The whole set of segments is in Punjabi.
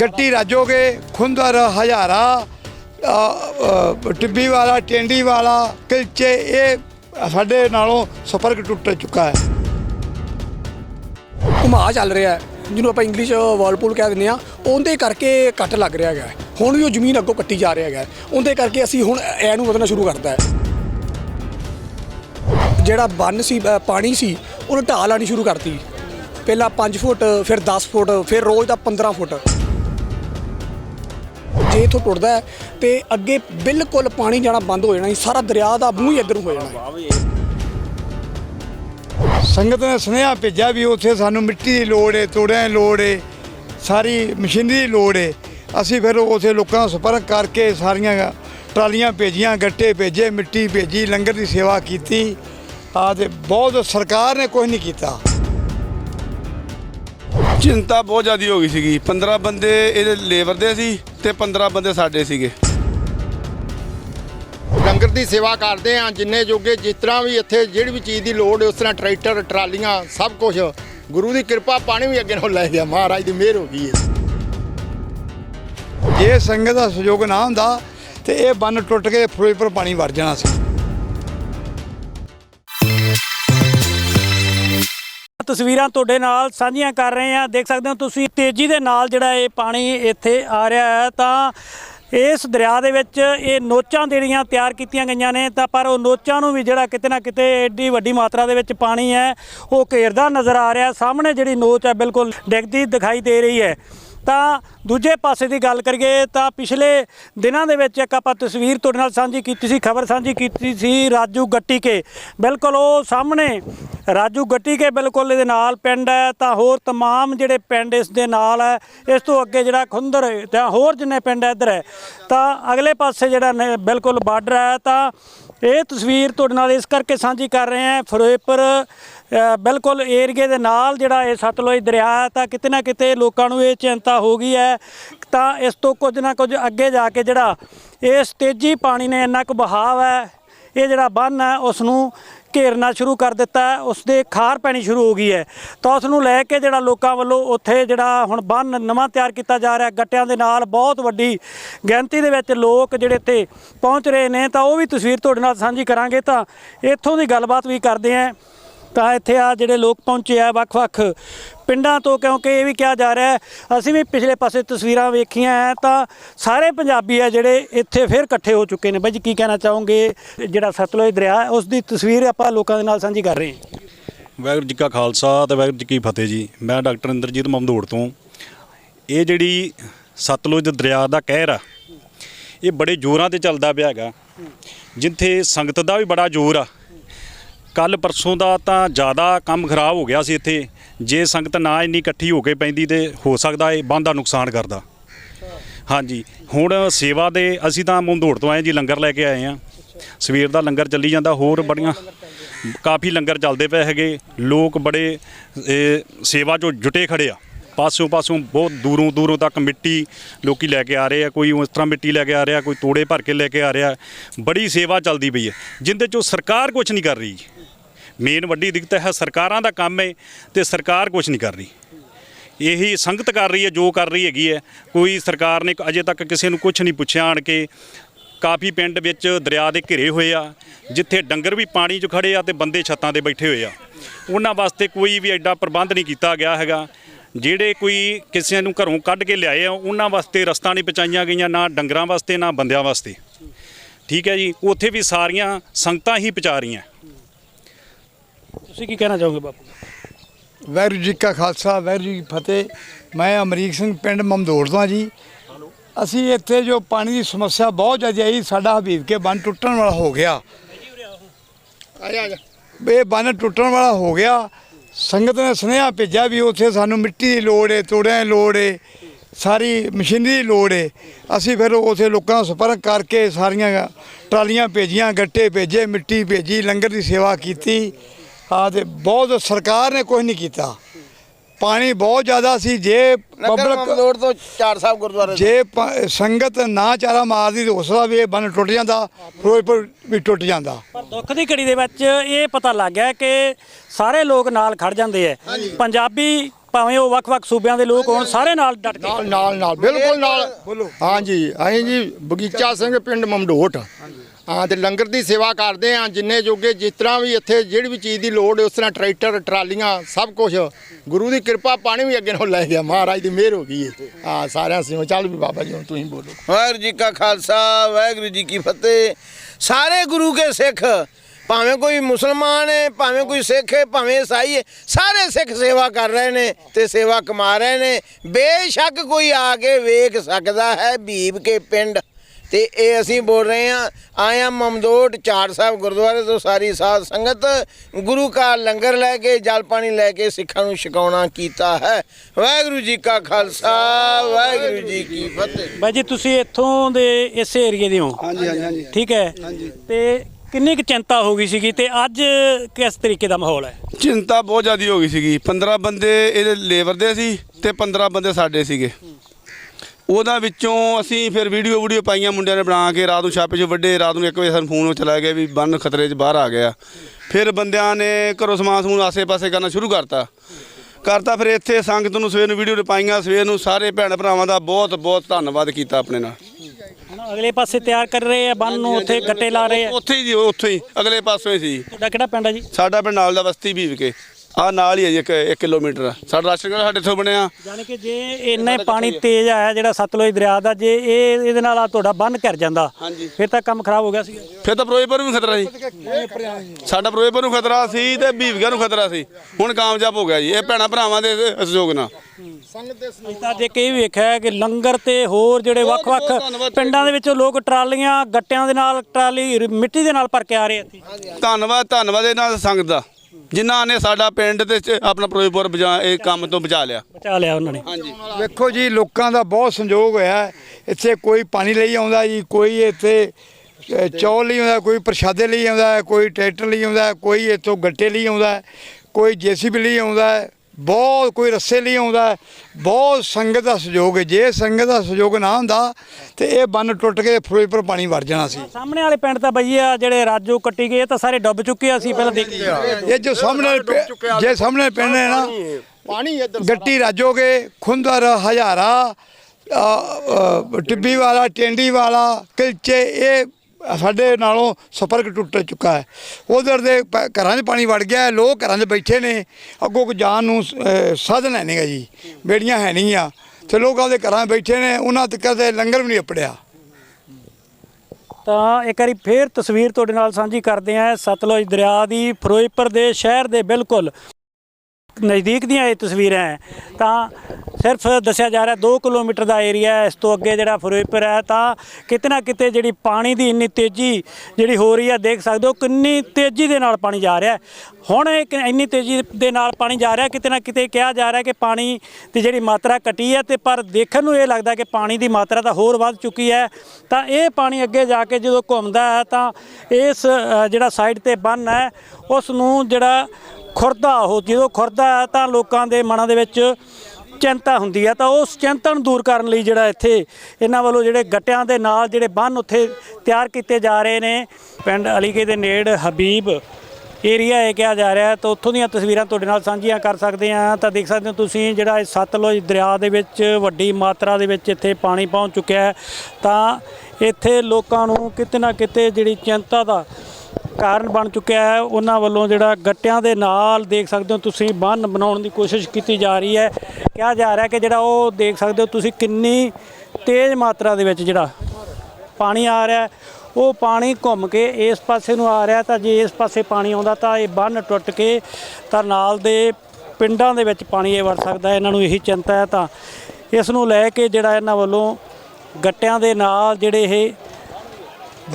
ਗੱਟੀ ਰਾਜੋਗੇ, ਖੁੰਦਰ ਹਜ਼ਾਰਾ ਟਿੱਬੀ ਵਾਲਾ, ਟੈਂਡੀ ਵਾਲਾ, ਕਿਲਚੇ, ਇਹ ਸਾਡੇ ਨਾਲੋਂ ਸੰਪਰਕ ਟੁੱਟ ਚੁੱਕਾ ਹੈ। ਘੁਮਾ ਚੱਲ ਰਿਹਾ ਹੈ। ਜਿਹਨੂੰ ਆਪਾਂ ਇੰਗਲਿਸ਼ ਵਾਲਪੂਲ ਕਹਿ ਦਿੰਦੇ ਆ ਉਹਦੇ ਕਰਕੇ ਕੱਟ ਲੱਗ ਰਿਹਾ ਹੈਗਾ ਹੁਣ ਵੀ ਉਹ ਜ਼ਮੀਨ ਅੱਗੋਂ ਕੱਟੀ ਜਾ ਰਿਹਾ ਹੈਗਾ ਉਹਦੇ ਕਰਕੇ ਅਸੀਂ ਹੁਣ ਐ ਨੂੰ ਵਧਣਾ ਸ਼ੁਰੂ ਕਰਤਾ ਹੈ। ਜਿਹੜਾ ਬੰਨ ਸੀ ਪਾਣੀ ਸੀ, ਉਹਨੇ ਢਾਹ ਲਾਣੀ ਸ਼ੁਰੂ ਕਰਤੀ। ਪਹਿਲਾਂ 5 ਫੁੱਟ, ਫਿਰ 10 ਫੁੱਟ, ਫਿਰ ਰੋਜ਼ ਦਾ 15 ਫੁੱਟ। ਜੇ ਇਥੋਂ ਟੁੱਟਦਾ ਹੈ ਤੇ ਅੱਗੇ ਬਿਲਕੁਲ ਪਾਣੀ ਜਾਣਾ ਬੰਦ ਹੋ ਜਾਣਾ ਸੀ ਸਾਰਾ ਦਰਿਆ ਦਾ ਮੂੰਹ ਹੀ ਇੱਧਰ ਨੂੰ ਹੋ ਜਾਣਾ। ਸੰਗਤ ਨੇ ਸੁਨੇਹਾ ਭੇਜਿਆ ਵੀ ਉੱਥੇ ਸਾਨੂੰ ਮਿੱਟੀ ਦੀ ਲੋੜ ਏ ਤੋੜਿਆਂ ਦੀ ਲੋੜ ਏ ਸਾਰੀ ਮਸ਼ੀਨਰੀ ਦੀ ਲੋੜ ਏ। ਅਸੀਂ ਫਿਰ ਉੱਥੇ ਲੋਕਾਂ ਨਾਲ ਸੰਪਰਕ ਕਰਕੇ ਸਾਰੀਆਂ ਟਰਾਲੀਆਂ ਭੇਜੀਆਂ ਗੱਟੇ ਭੇਜੇ ਮਿੱਟੀ ਭੇਜੀ ਲੰਗਰ ਦੀ ਸੇਵਾ ਕੀਤੀ। ਆ ਤੇ ਬਹੁਤ ਸਰਕਾਰ ਨੇ ਕੁਝ ਨਹੀਂ ਕੀਤਾ। ਚਿੰਤਾ ਬਹੁਤ ਜ਼ਿਆਦੀ ਹੋ ਗਈ ਸੀਗੀ। 15 ਬੰਦੇ ਇਹਦੇ ਲੇਬਰ ਦੇ ਸੀ। ਤੇ 15 ਬੰਦੇ ਸਾਡੇ ਸੀਗੇ। ਲੰਗਰ ਦੀ ਸੇਵਾ ਕਰਦੇ ਆ ਜਿੰਨੇ ਜੋਗੇ, ਜਿਸ ਤਰ੍ਹਾਂ ਵੀ ਇੱਥੇ ਜਿਹੜੀ ਵੀ ਚੀਜ਼ ਦੀ ਲੋੜ ਹੈ, ਉਸ ਤਰ੍ਹਾਂ ਟਰੈਕਟਰ, ਟਰਾਲੀਆਂ, ਸਭ ਕੁਝ ਗੁਰੂ ਦੀ ਕਿਰਪਾ, ਪਾਣੀ ਵੀ ਅੱਗੇ ਨੂੰ ਲੈ ਗਿਆ। ਮਹਾਰਾਜ ਦੀ ਮਿਹਰ ਹੋ ਗਈ ਹੈ। ਜੇ ਸੰਗਤ ਦਾ ਸਹਿਯੋਗ ਨਾ ਹੁੰਦਾ, ਤੇ ਇਹ ਬੰਨ ਟੁੱਟ ਕੇ ਫਿਰੋਜ਼ਪੁਰ ਪਾਣੀ ਵੜ ਜਾਣਾ ਸੀ। ਤਸਵੀਰਾਂ ਤੁਹਾਡੇ ਨਾਲ ਸਾਂਝੀਆਂ ਕਰ ਰਹੇ ਹਾਂ। ਦੇਖ ਸਕਦੇ ਹੋ ਤੁਸੀਂ ਤੇਜ਼ੀ ਦੇ ਨਾਲ ਜਿਹੜਾ ਇਹ ਪਾਣੀ ਇੱਥੇ ਆ ਰਿਹਾ ਹੈ ਤਾਂ ਇਸ ਦਰਿਆ ਦੇ ਵਿੱਚ ਇਹ ਨੋਚਾਂ ਜਿਹੜੀਆਂ ਤਿਆਰ ਕੀਤੀਆਂ ਗਈਆਂ ਨੇ ਤਾਂ ਪਰ ਉਹ ਨੋਚਾਂ ਨੂੰ ਵੀ ਜਿਹੜਾ ਕਿਤੇ ਨਾ ਕਿਤੇ ਏਡੀ ਵੱਡੀ ਮਾਤਰਾ ਦੇ ਵਿੱਚ ਪਾਣੀ ਹੈ, ਉਹ ਘੇਰਦਾ ਨਜ਼ਰ ਆ ਰਿਹਾ। ਸਾਹਮਣੇ ਜਿਹੜੀ ਨੋਚ ਹੈ, ਬਿਲਕੁਲ ਡਿੱਗਦੀ ਦਿਖਾਈ ਦੇ ਰਹੀ ਹੈ। ਤਾਂ ਦੂਜੇ ਪਾਸੇ ਦੀ ਗੱਲ ਕਰੀਏ ਤਾਂ ਪਿਛਲੇ ਦਿਨਾਂ ਦੇ ਵਿੱਚ ਇੱਕ ਆਪਾਂ ਤਸਵੀਰ ਤੁਹਾਡੇ ਨਾਲ ਸਾਂਝੀ ਕੀਤੀ ਸੀ ਖਬਰ ਸਾਂਝੀ ਕੀਤੀ ਸੀ ਰਾਜੂ ਗੱਟੀ ਕੇ ਬਿਲਕੁਲ ਉਹ ਸਾਹਮਣੇ ਰਾਜੂ ਗੱਟੀ ਕੇ ਬਿਲਕੁਲ ਇਹਦੇ ਨਾਲ ਪਿੰਡ ਹੈ ਤਾਂ ਹੋਰ तमाम ਜਿਹੜੇ ਪਿੰਡ ਇਸ ਦੇ ਨਾਲ ਹੈ ਇਸ ਤੋਂ ਅੱਗੇ ਜਿਹੜਾ ਖੁੰਦਰ ਹੈ ਤਾਂ ਹੋਰ ਜਿੰਨੇ ਪਿੰਡ ਹੈ ਇੱਧਰ ਹੈ ਤਾਂ ਅਗਲੇ ਪਾਸੇ ਜਿਹੜਾ ਨੇ ਬਿਲਕੁਲ ਬਾਰਡਰ ਹੈ ਤਾਂ ਇਹ ਤਸਵੀਰ ਤੁਹਾਡੇ ਨਾਲ ਇਸ ਕਰਕੇ ਸਾਂਝੀ ਕਰ ਰਹੇ ਹਾਂ, ਫਿਰੋਜ਼ਪੁਰ ਬਿਲਕੁਲ ਏਰੀਏ ਦੇ ਨਾਲ ਜਿਹੜਾ ਇਹ ਸਤਲੁਜ ਦਰਿਆ ਹੈ, ਤਾਂ ਕਿਤੇ ਨਾ ਕਿਤੇ ਲੋਕਾਂ ਨੂੰ ਇਹ ਚਿੰਤਾ ਹੋ ਗਈ ਹੈ। ਤਾਂ ਇਸ ਤੋਂ ਕੁਝ ਨਾ ਕੁਝ ਅੱਗੇ ਜਾ ਕੇ ਜਿਹੜਾ ਇਸ ਤੇਜ਼ੀ ਪਾਣੀ ਨੇ ਇੰਨਾ ਕੁ ਬਹਾਵ ਹੈ, ਇਹ ਜਿਹੜਾ ਬੰਨ ਹੈ ਉਸ ਨੂੰ ਘੇਰਨਾ ਸ਼ੁਰੂ ਕਰ ਦਿੱਤਾ ਹੈ ਉਸ ਦੇ ਖਾਰ ਪੈਣੀ ਸ਼ੁਰੂ ਹੋ ਗਈ ਹੈ। ਤਾਂ ਉਸ ਨੂੰ ਲੈ ਕੇ ਜਿਹੜਾ ਲੋਕਾਂ ਵੱਲੋਂ ਉੱਥੇ ਜਿਹੜਾ ਹੁਣ ਬੰਨ ਨਵਾਂ ਤਿਆਰ ਕੀਤਾ ਜਾ ਰਿਹਾ, ਗੱਟਿਆਂ ਦੇ ਨਾਲ ਬਹੁਤ ਵੱਡੀ ਗਿਣਤੀ ਦੇ ਵਿੱਚ ਲੋਕ ਜਿਹੜੇ ਇੱਥੇ ਪਹੁੰਚ ਰਹੇ ਨੇ, ਤਾਂ ਉਹ ਵੀ ਤਸਵੀਰ ਤੁਹਾਡੇ ਨਾਲ ਸਾਂਝੀ ਕਰਾਂਗੇ। ਤਾਂ ਇੱਥੋਂ ਦੀ ਗੱਲਬਾਤ ਵੀ ਕਰਦੇ ਆਂ ਤਾਂ ਇੱਥੇ ਆ ਜਿਹੜੇ ਲੋਕ ਪਹੁੰਚੇ ਆ ਵੱਖ-ਵੱਖ ਪਿੰਡਾਂ ਤੋਂ, ਕਿਉਂਕਿ ਇਹ ਵੀ ਕਿਹਾ ਜਾ ਰਿਹਾ ਅਸੀਂ ਵੀ ਪਿਛਲੇ ਪਾਸੇ ਤਸਵੀਰਾਂ ਵੇਖੀਆਂ ਹੈ ਤਾਂ ਸਾਰੇ ਪੰਜਾਬੀ ਆ ਜਿਹੜੇ ਇੱਥੇ ਫਿਰ ਇਕੱਠੇ ਹੋ ਚੁੱਕੇ ਨੇ। ਬਾਈ ਜੀ, ਕੀ ਕਹਿਣਾ ਚਾਹੋਗੇ? ਜਿਹੜਾ ਸਤਲੁਜ ਦਰਿਆ, ਉਸ ਦੀ ਤਸਵੀਰ ਆਪਾਂ ਲੋਕਾਂ ਦੇ ਨਾਲ ਸਾਂਝੀ ਕਰ ਰਹੇ ਹਾਂ। ਵਾਹਿਗੁਰੂ ਜੀ ਕਾ ਖਾਲਸਾ ਤੇ ਵਾਹਿਗੁਰੂ ਜੀ ਕੀ ਫਤਿਹ ਜੀ। ਮੈਂ ਡਾਕਟਰ ਇੰਦਰਜੀਤ ਮਮਦੋੜ ਤੋਂ। ਇਹ ਜਿਹੜੀ ਸਤਲੁਜ ਦਰਿਆ ਦਾ ਕਹਿਰ ਆ, ਇਹ ਬੜੇ ਜ਼ੋਰਾਂ ਤੇ ਚੱਲਦਾ ਪਿਆ ਹੈਗਾ, ਜਿੱਥੇ ਸੰਗਤ ਦਾ ਵੀ ਬੜਾ ਜ਼ੋਰ ਆ। ਕੱਲ ਪਰਸੋਂ ਦਾ ਤਾਂ ਜ਼ਿਆਦਾ ਕੰਮ ਖਰਾਬ ਹੋ ਗਿਆ ਸੀ ਇੱਥੇ। ਜੇ ਸੰਗਤ ਨਾ ਇੰਨੀ ਇਕੱਠੀ ਹੋ ਕੇ ਪੈਂਦੀ ਤੇ ਹੋ ਸਕਦਾ ਇਹ ਬੰਦ ਦਾ ਨੁਕਸਾਨ ਕਰਦਾ। ਹਾਂਜੀ ਹੁਣ ਸੇਵਾ ਦੇ ਅਸੀਂ ਤਾਂ ਮਮਦੋੜ ਤੋਂ ਆਏ ਜੀ ਲੰਗਰ ਲੈ ਕੇ ਆਏ ਆ ਸਵੇਰ ਦਾ ਲੰਗਰ ਚੱਲੀ ਜਾਂਦਾ ਹੋਰ ਬੜੀਆਂ ਕਾਫੀ ਲੰਗਰ ਚੱਲਦੇ ਪਏ ਹੈਗੇ। ਲੋਕ ਬੜੇ ਇਹ, ਸੇਵਾ 'ਚੋਂ ਜੁਟੇ ਖੜੇ ਆ। ਪਾਸੋਂ ਪਾਸੋਂ ਬਹੁਤ ਦੂਰੋਂ ਦੂਰੋਂ ਤੱਕ ਮਿੱਟੀ ਲੋਕੀ ਲੈ ਕੇ ਆ ਰਹੇ ਆ ਕੋਈ ਉਸ ਤਰ੍ਹਾਂ ਮਿੱਟੀ ਲੈ ਕੇ ਆ ਰਿਹਾ ਕੋਈ ਤੋੜੇ ਭਰ ਕੇ ਲੈ ਕੇ ਆ ਰਿਹਾ। ਬੜੀ ਸੇਵਾ ਚੱਲਦੀ ਪਈ ਹੈ। ਜਿੰਦੇ 'ਚੋਂ ਸਰਕਾਰ ਕੁਝ ਨਹੀਂ ਕਰ ਰਹੀ। ਮੇਨ ਵੱਡੀ ਦਿੱਕਤ ਹੈ, ਸਰਕਾਰਾਂ ਦਾ ਕੰਮ ਹੈ ਤੇ ਸਰਕਾਰ ਕੁਝ ਨਹੀਂ ਕਰ ਰਹੀ। ਇਹੀ ਸੰਗਤ ਕਰ ਰਹੀ ਹੈ, ਜੋ ਕਰ ਰਹੀ ਹੈਗੀ ਹੈ। ਕੋਈ ਸਰਕਾਰ ਨੇ ਅਜੇ ਤੱਕ ਕਿਸੇ ਨੂੰ ਕੁਝ ਨਹੀਂ ਪੁੱਛਿਆ ਆਣ ਕੇ। ਕਾਫੀ ਪਿੰਡ ਵਿੱਚ ਦਰਿਆ ਦੇ ਘਿਰੇ ਹੋਏ ਆ, ਜਿੱਥੇ ਡੰਗਰ ਵੀ ਪਾਣੀ 'ਚ ਖੜੇ ਆ ਤੇ ਬੰਦੇ ਛੱਤਾਂ ਤੇ ਬੈਠੇ ਹੋਏ ਆ। ਉਹਨਾਂ ਵਾਸਤੇ ਕੋਈ ਵੀ ਐਡਾ ਪ੍ਰਬੰਧ ਨਹੀਂ ਕੀਤਾ ਗਿਆ ਹੈਗਾ। ਜਿਹੜੇ ਕੋਈ ਕਿਸੇ ਨੂੰ ਘਰੋਂ ਕੱਢ ਕੇ ਲਿਆਏ ਆ, ਉਹਨਾਂ ਵਾਸਤੇ ਰਸਤਾ ਨਹੀਂ ਪਹੁੰਚਾਈਆਂ ਗਈਆਂ, ਨਾ ਡੰਗਰਾਂ ਵਾਸਤੇ, ਨਾ ਬੰਦਿਆਂ ਵਾਸਤੇ। ਠੀਕ ਹੈ ਜੀ, ਉੱਥੇ ਵੀ ਸਾਰੀਆਂ ਸੰਗਤਾਂ ਹੀ ਪਹੁੰਚਾ ਰਹੀਆਂ। ਤੁਸੀਂ ਕੀ ਕਹਿਣਾ ਚਾਹੋਗੇ ਬਾਪੂ? ਵਾਹਿਗੁਰੂ ਜੀ ਕਾ ਖਾਲਸਾ ਵਾਹਿਗੁਰੂ ਜੀ ਕੀ ਫਤਿਹ। ਮੈਂ ਅਮਰੀਕ ਸਿੰਘ ਪਿੰਡ ਮਮਦੋੜ ਤੋਂ ਹਾਂ ਜੀ। ਅਸੀਂ ਇੱਥੇ ਜੋ ਪਾਣੀ ਦੀ ਸਮੱਸਿਆ ਬਹੁਤ ਜ਼ਿਆਦਾ ਆਈ ਸਾਡਾ ਹਬੀਬ ਕੇ ਬੰਨ ਟੁੱਟਣ ਵਾਲਾ ਹੋ ਗਿਆ। ਆ ਜਾ ਆ ਜਾ ਇਹ ਬੰਨ ਟੁੱਟਣ ਵਾਲਾ ਹੋ ਗਿਆ। ਸੰਗਤ ਨੇ ਸੁਨੇਹਾ ਭੇਜਿਆ ਵੀ ਉੱਥੇ ਸਾਨੂੰ ਮਿੱਟੀ ਦੀ ਲੋੜ ਏ ਤੋੜਿਆਂ ਦੀ ਲੋੜ ਏ ਸਾਰੀ ਮਸ਼ੀਨਰੀ ਦੀ ਲੋੜ ਏ। ਅਸੀਂ ਫਿਰ ਉੱਥੇ ਲੋਕਾਂ ਨਾਲ ਸੰਪਰਕ ਕਰਕੇ ਸਾਰੀਆਂ ਟਰਾਲੀਆਂ ਭੇਜੀਆਂ ਗੱਟੇ ਭੇਜੇ ਮਿੱਟੀ ਭੇਜੀ ਲੰਗਰ ਦੀ ਸੇਵਾ ਕੀਤੀ। ਆ ਤੇ ਬਹੁਤ ਸਰਕਾਰ ਨੇ ਕੁਝ ਨਹੀਂ ਕੀਤਾ। ਪਾਣੀ ਬਹੁਤ ਜ਼ਿਆਦਾ ਸੀ ਜੇ ਪਬਲਿਕ ਮਮਦੋੜ ਤੋਂ ਚਾਰ ਸਾਹਿਬ ਗੁਰਦੁਆਰੇ। ਜੇ ਪ- ਸੰਗਤ ਨਾ ਚਾਰਾ ਮਾਰਦੀ ਤਾਂ ਉਸ ਦਾ ਵੀ ਇਹ ਬੰਨ ਟੁੱਟ ਜਾਂਦਾ ਫਿਰੋਜ਼ਪੁਰ ਵੀ ਟੁੱਟ ਜਾਂਦਾ। ਪਰ ਦੁੱਖ ਦੀ ਘੜੀ ਦੇ ਵਿੱਚ ਇਹ ਪਤਾ ਲੱਗ ਗਿਆ ਕਿ ਸਾਰੇ ਲੋਕ ਨਾਲ ਖੜ ਜਾਂਦੇ ਐ ਪੰਜਾਬੀ ਭਾਵੇਂ ਉਹ ਵੱਖ-ਵੱਖ ਸੂਬਿਆਂ ਦੇ ਲੋਕ ਹੋਣ ਸਾਰੇ ਨਾਲ ਡਟ ਕੇ ਨਾਲ ਨਾਲ ਨਾਲ ਬਿਲਕੁਲ ਨਾਲ। ਹਾਂਜੀ ਅਸੀਂ ਜੀ ਬਗੀਚਾ ਸਿੰਘ ਪਿੰਡ ਮਮਡੋਟ। ਹਾਂ, ਤੇ ਲੰਗਰ ਦੀ ਸੇਵਾ ਕਰਦੇ ਆ ਜਿੰਨੇ ਜੋਗੇ, ਜਿਸ ਤਰ੍ਹਾਂ ਵੀ ਇੱਥੇ ਜਿਹੜੀ ਵੀ ਚੀਜ਼ ਦੀ ਲੋੜ ਉਸ ਤਰ੍ਹਾਂ ਟਰੈਕਟਰ, ਟਰਾਲੀਆਂ, ਸਭ ਕੁਝ ਗੁਰੂ ਦੀ ਕਿਰਪਾ, ਪਾਣੀ ਵੀ ਅੱਗੇ ਨੂੰ ਲੈ ਗਿਆ, ਮਹਾਰਾਜ ਦੀ ਮਿਹਰ ਹੋ ਗਈ ਹੈ ਹਾਂ, ਸਾਰਿਆਂ ਸਿਓ, ਚੱਲ ਵੀ ਬਾਬਾ ਜੀ, ਹੁਣ ਤੁਸੀਂ ਬੋਲੋ। ਵਾਹਿਗੁਰੂ ਜੀ ਕਾ ਖਾਲਸਾ, ਵਾਹਿਗੁਰੂ ਜੀ ਕੀ ਫਤਿਹ। ਸਾਰੇ ਗੁਰੂ ਕੇ ਸਿੱਖ, ਭਾਵੇਂ ਕੋਈ ਮੁਸਲਮਾਨ ਹੈ, ਭਾਵੇਂ ਕੋਈ ਸਿੱਖ ਹੈ, ਭਾਵੇਂ ਈਸਾਈ ਹੈ, ਸਾਰੇ ਸਿੱਖ ਸੇਵਾ ਕਰ ਰਹੇ ਨੇ ਤੇ ਸੇਵਾ ਕਮਾ ਰਹੇ ਨੇ। ਬੇਸ਼ੱਕ ਕੋਈ ਆ ਕੇ ਵੇਖ ਸਕਦਾ ਹੈ ਬੀਬ ਕੇ ਪਿੰਡ ਤੇ ਇਹ ਅਸੀਂ ਬੋਲ ਰਹੇ ਹਾਂ ਆਇਆ ਮਮਦੋਟ ਚਾਰ ਸਾਹਿਬ ਗੁਰਦੁਆਰੇ ਤੋਂ ਸਾਰੀ ਸਾਧ ਸੰਗਤ ਗੁਰੂ ਕਾ ਲੰਗਰ ਲੈ ਕੇ ਜਲ ਪਾਣੀ ਲੈ ਕੇ ਸਿੱਖਾਂ ਨੂੰ ਛਕਾਉਣਾ ਕੀਤਾ ਹੈ। ਵਾਹਿਗੁਰੂ ਜੀ ਕਾ ਖਾਲਸਾ ਵਾਹਿਗੁਰੂ ਜੀ ਕੀ ਫਤਿਹ। ਬਾਈ ਜੀ ਤੁਸੀਂ ਇੱਥੋਂ ਦੇ ਇਸ ਏਰੀਏ ਦੇ ਹੋ? ਹਾਂਜੀ ਹਾਂਜੀ ਹਾਂਜੀ। ਠੀਕ ਹੈ। ਤੇ ਕਿੰਨੀ ਕੁ ਚਿੰਤਾ ਹੋ ਗਈ ਸੀਗੀ ਤੇ ਅੱਜ ਕਿਸ ਤਰੀਕੇ ਦਾ ਮਾਹੌਲ ਹੈ? ਚਿੰਤਾ ਬਹੁਤ ਜ਼ਿਆਦੀ ਹੋ ਗਈ ਸੀਗੀ। 15 ਬੰਦੇ ਇਹਦੇ ਲੇਬਰ ਦੇ ਸੀ ਤੇ 15 ਬੰਦੇ ਸਾਡੇ ਸੀਗੇ। ਉਹਦਾ ਵਿੱਚੋਂ ਅਸੀਂ ਫਿਰ ਵੀਡੀਓ ਵੀਡੀਓ ਪਾਈਆਂ ਮੁੰਡਿਆਂ ਨੇ ਬਣਾ ਕੇ ਰਾਤ ਨੂੰ ਛਾਪੇ 'ਚ ਵੱਡੇ ਰਾਤ ਨੂੰ 1 ਵਜੇ ਸਾਨੂੰ ਫੋਨ ਚਲਾਇਆ ਗਿਆ ਵੀ ਬੰਨ ਖਤਰੇ 'ਚ ਬਾਹਰ ਆ ਗਿਆ। ਫਿਰ ਬੰਦਿਆਂ ਨੇ ਘਰੋਂ ਸਮਾਨ ਸਮੂਨ ਆਸੇ-ਪਾਸੇ ਕਰਨਾ ਸ਼ੁਰੂ ਕਰਤਾ। ਕਰਤਾ ਫਿਰ ਇੱਥੇ ਸੰਗਤ ਨੂੰ ਸਵੇਰ ਨੂੰ ਵੀਡੀਓ ਪਾਈਆਂ ਸਵੇਰ ਨੂੰ ਸਾਰੇ ਭੈਣ ਭਰਾਵਾਂ ਦਾ ਬਹੁਤ ਬਹੁਤ ਧੰਨਵਾਦ ਕੀਤਾ ਆਪਣੇ ਨਾਲ। ਅਗਲੇ ਪਾਸੇ ਤਿਆਰ ਕਰ ਰਹੇ ਆ ਬੰਨ ਨੂੰ ਉੱਥੇ ਗੱਟੇ ਲਾ ਰਹੇ ਆ। ਉੱਥੇ ਹੀ ਜੀ ਉੱਥੇ ਹੀ ਅਗਲੇ ਪਾਸੋਂ ਹੀ ਸੀ। ਤੁਹਾਡਾ ਕਿਹੜਾ ਪਿੰਡ ਹੈ ਜੀ? ਸਾਡਾ ਪਿੰਡ ਨਾਲ ਦਾ ਬਸਤੀ ਭੀਵ ਕੇ ਆ ਨਾਲ ਹੀ ਹੈ ਜੀ ਇੱਕ 1 ਕਿਲੋਮੀਟਰ ਸਾਡਾ ਰਾਸ਼ਨ ਕਾਰਡ ਸਾਡੇ ਇੱਥੋਂ ਬਣਿਆ ਯਾਨੀ ਕਿ ਜੇ ਇੰਨਾ ਹੀ ਪਾਣੀ ਤੇਜ਼ ਆਇਆ ਜਿਹੜਾ ਸਤਲੁਜ ਦਰਿਆ ਦਾ ਜੇ ਇਹ ਇਹਦੇ ਨਾਲ ਆ ਤੁਹਾਡਾ ਬੰਨ ਕਰ ਜਾਂਦਾ ਫਿਰ ਤਾਂ ਕੰਮ ਖਰਾਬ ਹੋ ਗਿਆ ਸੀ। ਫਿਰ ਤਾਂ ਫਿਰੋਜ਼ਪੁਰ ਨੂੰ ਵੀ ਖਤਰਾ ਸੀ। ਸਾਡਾ ਫਿਰੋਜ਼ਪੁਰ ਨੂੰ ਖਤਰਾ ਸੀ ਤੇ ਭੀਵਗਾ ਨੂੰ ਖਤਰਾ ਸੀ। ਹੁਣ ਕਾਮਯਾਬ ਹੋ ਗਿਆ ਜੀ। ਇਹ ਭੈਣਾ ਭਰਾਵਾਂ ਦੇ ਸਹਿਯੋਗ ਨਾਲ। ਤਾਂ ਜੇ ਕਈ ਵੇਖਿਆ ਕਿ ਲੰਗਰ ਤੇ ਹੋਰ ਜਿਹੜੇ ਵੱਖ-ਵੱਖ। ਪਿੰਡਾਂ ਦੇ ਵਿੱਚੋਂ ਲੋਕ ਟਰਾਲੀਆਂ ਗੱਟਿਆਂ ਦੇ ਨਾਲ ਟਰਾਲੀ ਮਿੱਟੀ ਦੇ ਨਾਲ ਭਰ ਕੇ ਆ ਰਹੇ ਇੱਥੇ। ਧੰਨਵਾਦ ਧੰਨਵਾਦ ਇਹਨਾਂ ਸੰਗਤ ਦਾ। ਜਿਨ੍ਹਾਂ ਨੇ ਸਾਡਾ ਪਿੰਡ ਤੇ ਚ- ਆਪਣਾ ਫਿਰੋਜ਼ਪੁਰ ਬਚਾ ਇਹ ਕੰਮ ਤੋਂ ਬਚਾ ਲਿਆ। ਬਚਾ ਲਿਆ ਉਹਨਾਂ ਨੇ। ਵੇਖੋ ਜੀ ਲੋਕਾਂ ਦਾ ਬਹੁਤ ਸੰਯੋਗ ਹੋਇਆ। ਹੈ। ਇੱਥੇ ਕੋਈ ਪਾਣੀ ਲਈ ਆਉਂਦਾ ਜੀ ਕੋਈ ਇੱਥੇ ਅ, ਚੌਲ ਲਈ ਆਉਂਦਾ ਕੋਈ ਪ੍ਰਸ਼ਾਦੇ ਲਈ ਆਉਂਦਾ ਹੈ, ਕੋਈ ਟਰੈਕਟਰ ਲਈ ਆਉਂਦਾ ਹੈ, ਕੋਈ ਇੱਥੋਂ ਗੱਟੇ ਲਈ ਆਉਂਦਾ ਹੈ, ਕੋਈ ਜੀਸੀਬੀ ਲਈ ਆਉਂਦਾ। ਹੈ, ਬਹੁਤ ਕੋਈ ਰੱਸੇ ਲਈ ਆਉਂਦਾ ਹੈ। ਬਹੁਤ ਸੰਗਤ ਦਾ ਸਹਿਯੋਗ ਹੈ। ਜੇ ਸੰਗਤ ਦਾ ਸਹਿਯੋਗ ਨਾ ਹੁੰਦਾ ਤੇ ਇਹ ਬੰਨ ਟੁੱਟ ਕੇ ਫਿਰੋਜ਼ਪੁਰ ਪਾਣੀ ਵੜ ਜਾਣਾ ਸੀ। ਸਾਹਮਣੇ ਵਾਲੇ ਪਿੰਡ ਤਾਂ ਬਈ ਆ ਜਿਹੜੇ ਰਾਜੋ ਕੱਟੀ ਗਏ ਇਹ ਤਾਂ ਸਾਰੇ ਡੁੱਬ ਚੁੱਕੇ ਆ ਅਸੀਂ ਪਹਿਲਾਂ ਦੇਖ ਇਹ ਜੋ ਸਾਹਮਣੇ ਪਿ- ਜੇ ਸਾਹਮਣੇ ਪਿੰਡ ਹੈ ਨਾ ਪਾਣੀ ਇੱਧਰ ਗੱਟੀ ਰਾਜੋਗੇ ਖੁੰਦਰ ਹਜ਼ਾਰਾ ਅ, ਅ, ਟਿੱਬੀ ਵਾਲਾ ਟੈਂਡੀ ਵਾਲਾ ਕਿਲਚੇ ਇਹ ਸਾਡੇ ਨਾਲੋਂ ਸੰਪਰਕ ਟੁੱਟ ਚੁੱਕਾ ਹੈ। ਉਧਰ ਦੇ ਪ- ਘਰਾਂ 'ਚ ਪਾਣੀ ਵੜ ਗਿਆ ਹੈ, ਲੋਕ ਘਰਾਂ 'ਚ ਬੈਠੇ ਨੇ। ਅੱਗੋਂ ਕੋ ਜਾਣ ਨੂੰ ਅ, ਸਾਧਨ ਹੈ ਨਹੀਂਗਾ ਜੀ ਬੇੜੀਆਂ ਹੈ ਨਹੀਂ ਆ ਤੇ ਲੋਕ ਆਪਦੇ ਘਰਾਂ 'ਚ ਬੈਠੇ ਨੇ ਉਹਨਾਂ ਤੱਕ ਤੇ ਲੰਗਰ ਵੀ ਨਹੀਂ ਅਪੜਿਆ। ਤਾਂ ਇੱਕ ਵਾਰੀ ਫੇਰ ਤਸਵੀਰ ਤੁਹਾਡੇ ਨਾਲ ਸਾਂਝੀ ਕਰਦੇ ਆ ਸਤਲੁਜ ਦਰਿਆ ਦੀ ਫਿਰੋਜ਼ਪੁਰ ਦੇ ਸ਼ਹਿਰ ਦੇ ਬਿਲਕੁਲ। ਨਜ਼ਦੀਕ ਦੀਆਂ ਇਹ ਤਸਵੀਰਾਂ ਹੈ। ਤਾਂ ਸਿਰਫ ਦੱਸਿਆ ਜਾ ਰਿਹਾ 2 ਕਿਲੋਮੀਟਰ ਦਾ ਏਰੀਆ ਹੈ। ਇਸ ਤੋਂ ਅੱਗੇ ਜਿਹੜਾ ਫਿਰੋਜ਼ਪੁਰ ਹੈ, ਤਾਂ ਕਿਤੇ ਨਾ ਕਿਤੇ ਜਿਹੜੀ ਪਾਣੀ ਦੀ ਇੰਨੀ ਤੇਜ਼ੀ ਜਿਹੜੀ ਹੋ ਰਹੀ ਹੈ, ਦੇਖ ਸਕਦੇ ਹੋ ਕਿੰਨੀ ਤੇਜ਼ੀ ਦੇ ਨਾਲ ਪਾਣੀ ਜਾ ਰਿਹਾ ਹੁਣ ਇਹ ਇੰਨੀ ਤੇਜ਼ੀ ਦੇ ਨਾਲ ਪਾਣੀ ਜਾ ਰਿਹਾ, ਕਿਤੇ ਨਾ ਕਿਤੇ ਕਿਹਾ ਜਾ ਰਿਹਾ ਕਿ ਪਾਣੀ ਦੀ ਜਿਹੜੀ ਮਾਤਰਾ ਘਟੀ ਹੈ ਤੇ ਪਰ ਦੇਖਣ ਨੂੰ ਇਹ ਲੱਗਦਾ ਕਿ ਪਾਣੀ ਦੀ ਮਾਤਰਾ ਤਾਂ ਹੋਰ ਵੱਧ ਚੁੱਕੀ ਹੈ। ਤਾਂ ਇਹ ਪਾਣੀ ਅੱਗੇ ਜਾ ਕੇ ਜਦੋਂ ਘੁੰਮਦਾ ਹੈ, ਤਾਂ ਇਸ ਜਿਹੜਾ ਸਾਈਡ ਤੇ ਬੰਨ ਹੈ ਉਸ ਨੂੰ ਜਿਹੜਾ ਖੁਰਦਾ ਉਹ, ਜਦੋਂ ਖੁਰਦਾ ਹੈ ਤਾਂ ਲੋਕਾਂ ਦੇ ਮਨਾਂ ਦੇ ਵਿੱਚ ਚਿੰਤਾ ਹੁੰਦੀ ਹੈ। ਤਾਂ ਉਸ ਚਿੰਤਾ ਨੂੰ ਦੂਰ ਕਰਨ ਲਈ ਜਿਹੜਾ ਇੱਥੇ ਇਹਨਾਂ ਵੱਲੋਂ ਜਿਹੜੇ ਗੱਟਿਆਂ ਦੇ ਨਾਲ ਜਿਹੜੇ ਬੰਨ ਉੱਥੇ ਤਿਆਰ ਕੀਤੇ ਜਾ ਰਹੇ ਨੇ। ਪਿੰਡ ਅਲੀਕੇ ਦੇ ਨੇੜ ਹਬੀਬ ਏਰੀਆ ਇਹ ਕਿਹਾ ਜਾ ਰਿਹਾ ਤਾਂ ਉੱਥੋਂ ਦੀਆਂ ਤਸਵੀਰਾਂ ਤੁਹਾਡੇ ਨਾਲ ਸਾਂਝੀਆਂ ਕਰ ਸਕਦੇ ਆ ਤਾਂ ਦੇਖ ਸਕਦੇ ਹੋ ਤੁਸੀਂ ਜਿਹੜਾ ਇਹ ਸਤਲੁਜ ਦਰਿਆ ਦੇ ਵਿੱਚ ਵੱਡੀ ਮਾਤਰਾ ਦੇ ਵਿੱਚ ਇੱਥੇ ਪਾਣੀ ਪਹੁੰਚ ਚੁੱਕਿਆ ਹੈ। ਤਾਂ ਇੱਥੇ ਲੋਕਾਂ ਨੂੰ ਕਿਤੇ ਨਾ ਕਿਤੇ ਜਿਹੜੀ ਚਿੰਤਾ ਦਾ ਕਾਰਨ ਬਣ ਚੁੱਕਿਆ ਹੈ। ਉਹਨਾਂ ਵੱਲੋਂ ਜਿਹੜਾ ਗੱਟਿਆਂ ਦੇ ਨਾਲ ਦੇਖ ਸਕਦੇ ਹੋ ਤੁਸੀਂ ਬੰਨ ਬਣਾਉਣ ਦੀ ਕੋਸ਼ਿਸ਼ ਕੀਤੀ ਜਾ ਰਹੀ ਹੈ। ਕਿਹਾ ਜਾ ਰਿਹਾ ਕਿ ਜਿਹੜਾ ਉਹ ਦੇਖ ਸਕਦੇ ਹੋ ਤੁਸੀਂ ਕਿੰਨੀ ਤੇਜ਼ ਮਾਤਰਾ ਦੇ ਵਿੱਚ ਜਿਹੜਾ ਪਾਣੀ ਆ ਰਿਹਾ ਉਹ ਪਾਣੀ ਘੁੰਮ ਕੇ ਇਸ ਪਾਸੇ ਨੂੰ ਆ ਰਿਹਾ ਤਾਂ ਜੇ ਇਸ ਪਾਸੇ ਪਾਣੀ ਆਉਂਦਾ ਤਾਂ ਇਹ ਬੰਨ ਟੁੱਟ ਕੇ ਤਾਂ ਨਾਲ ਦੇ ਪਿੰਡਾਂ ਦੇ ਵਿੱਚ ਪਾਣੀ ਇਹ ਵੜ ਸਕਦਾ ਇਹਨਾਂ ਨੂੰ ਇਹੀ ਚਿੰਤਾ ਹੈ। ਤਾਂ ਇਸ ਨੂੰ ਲੈ ਕੇ ਜਿਹੜਾ ਇਹਨਾਂ ਵੱਲੋਂ ਗੱਟਿਆਂ ਦੇ ਨਾਲ ਜਿਹੜੇ ਇਹ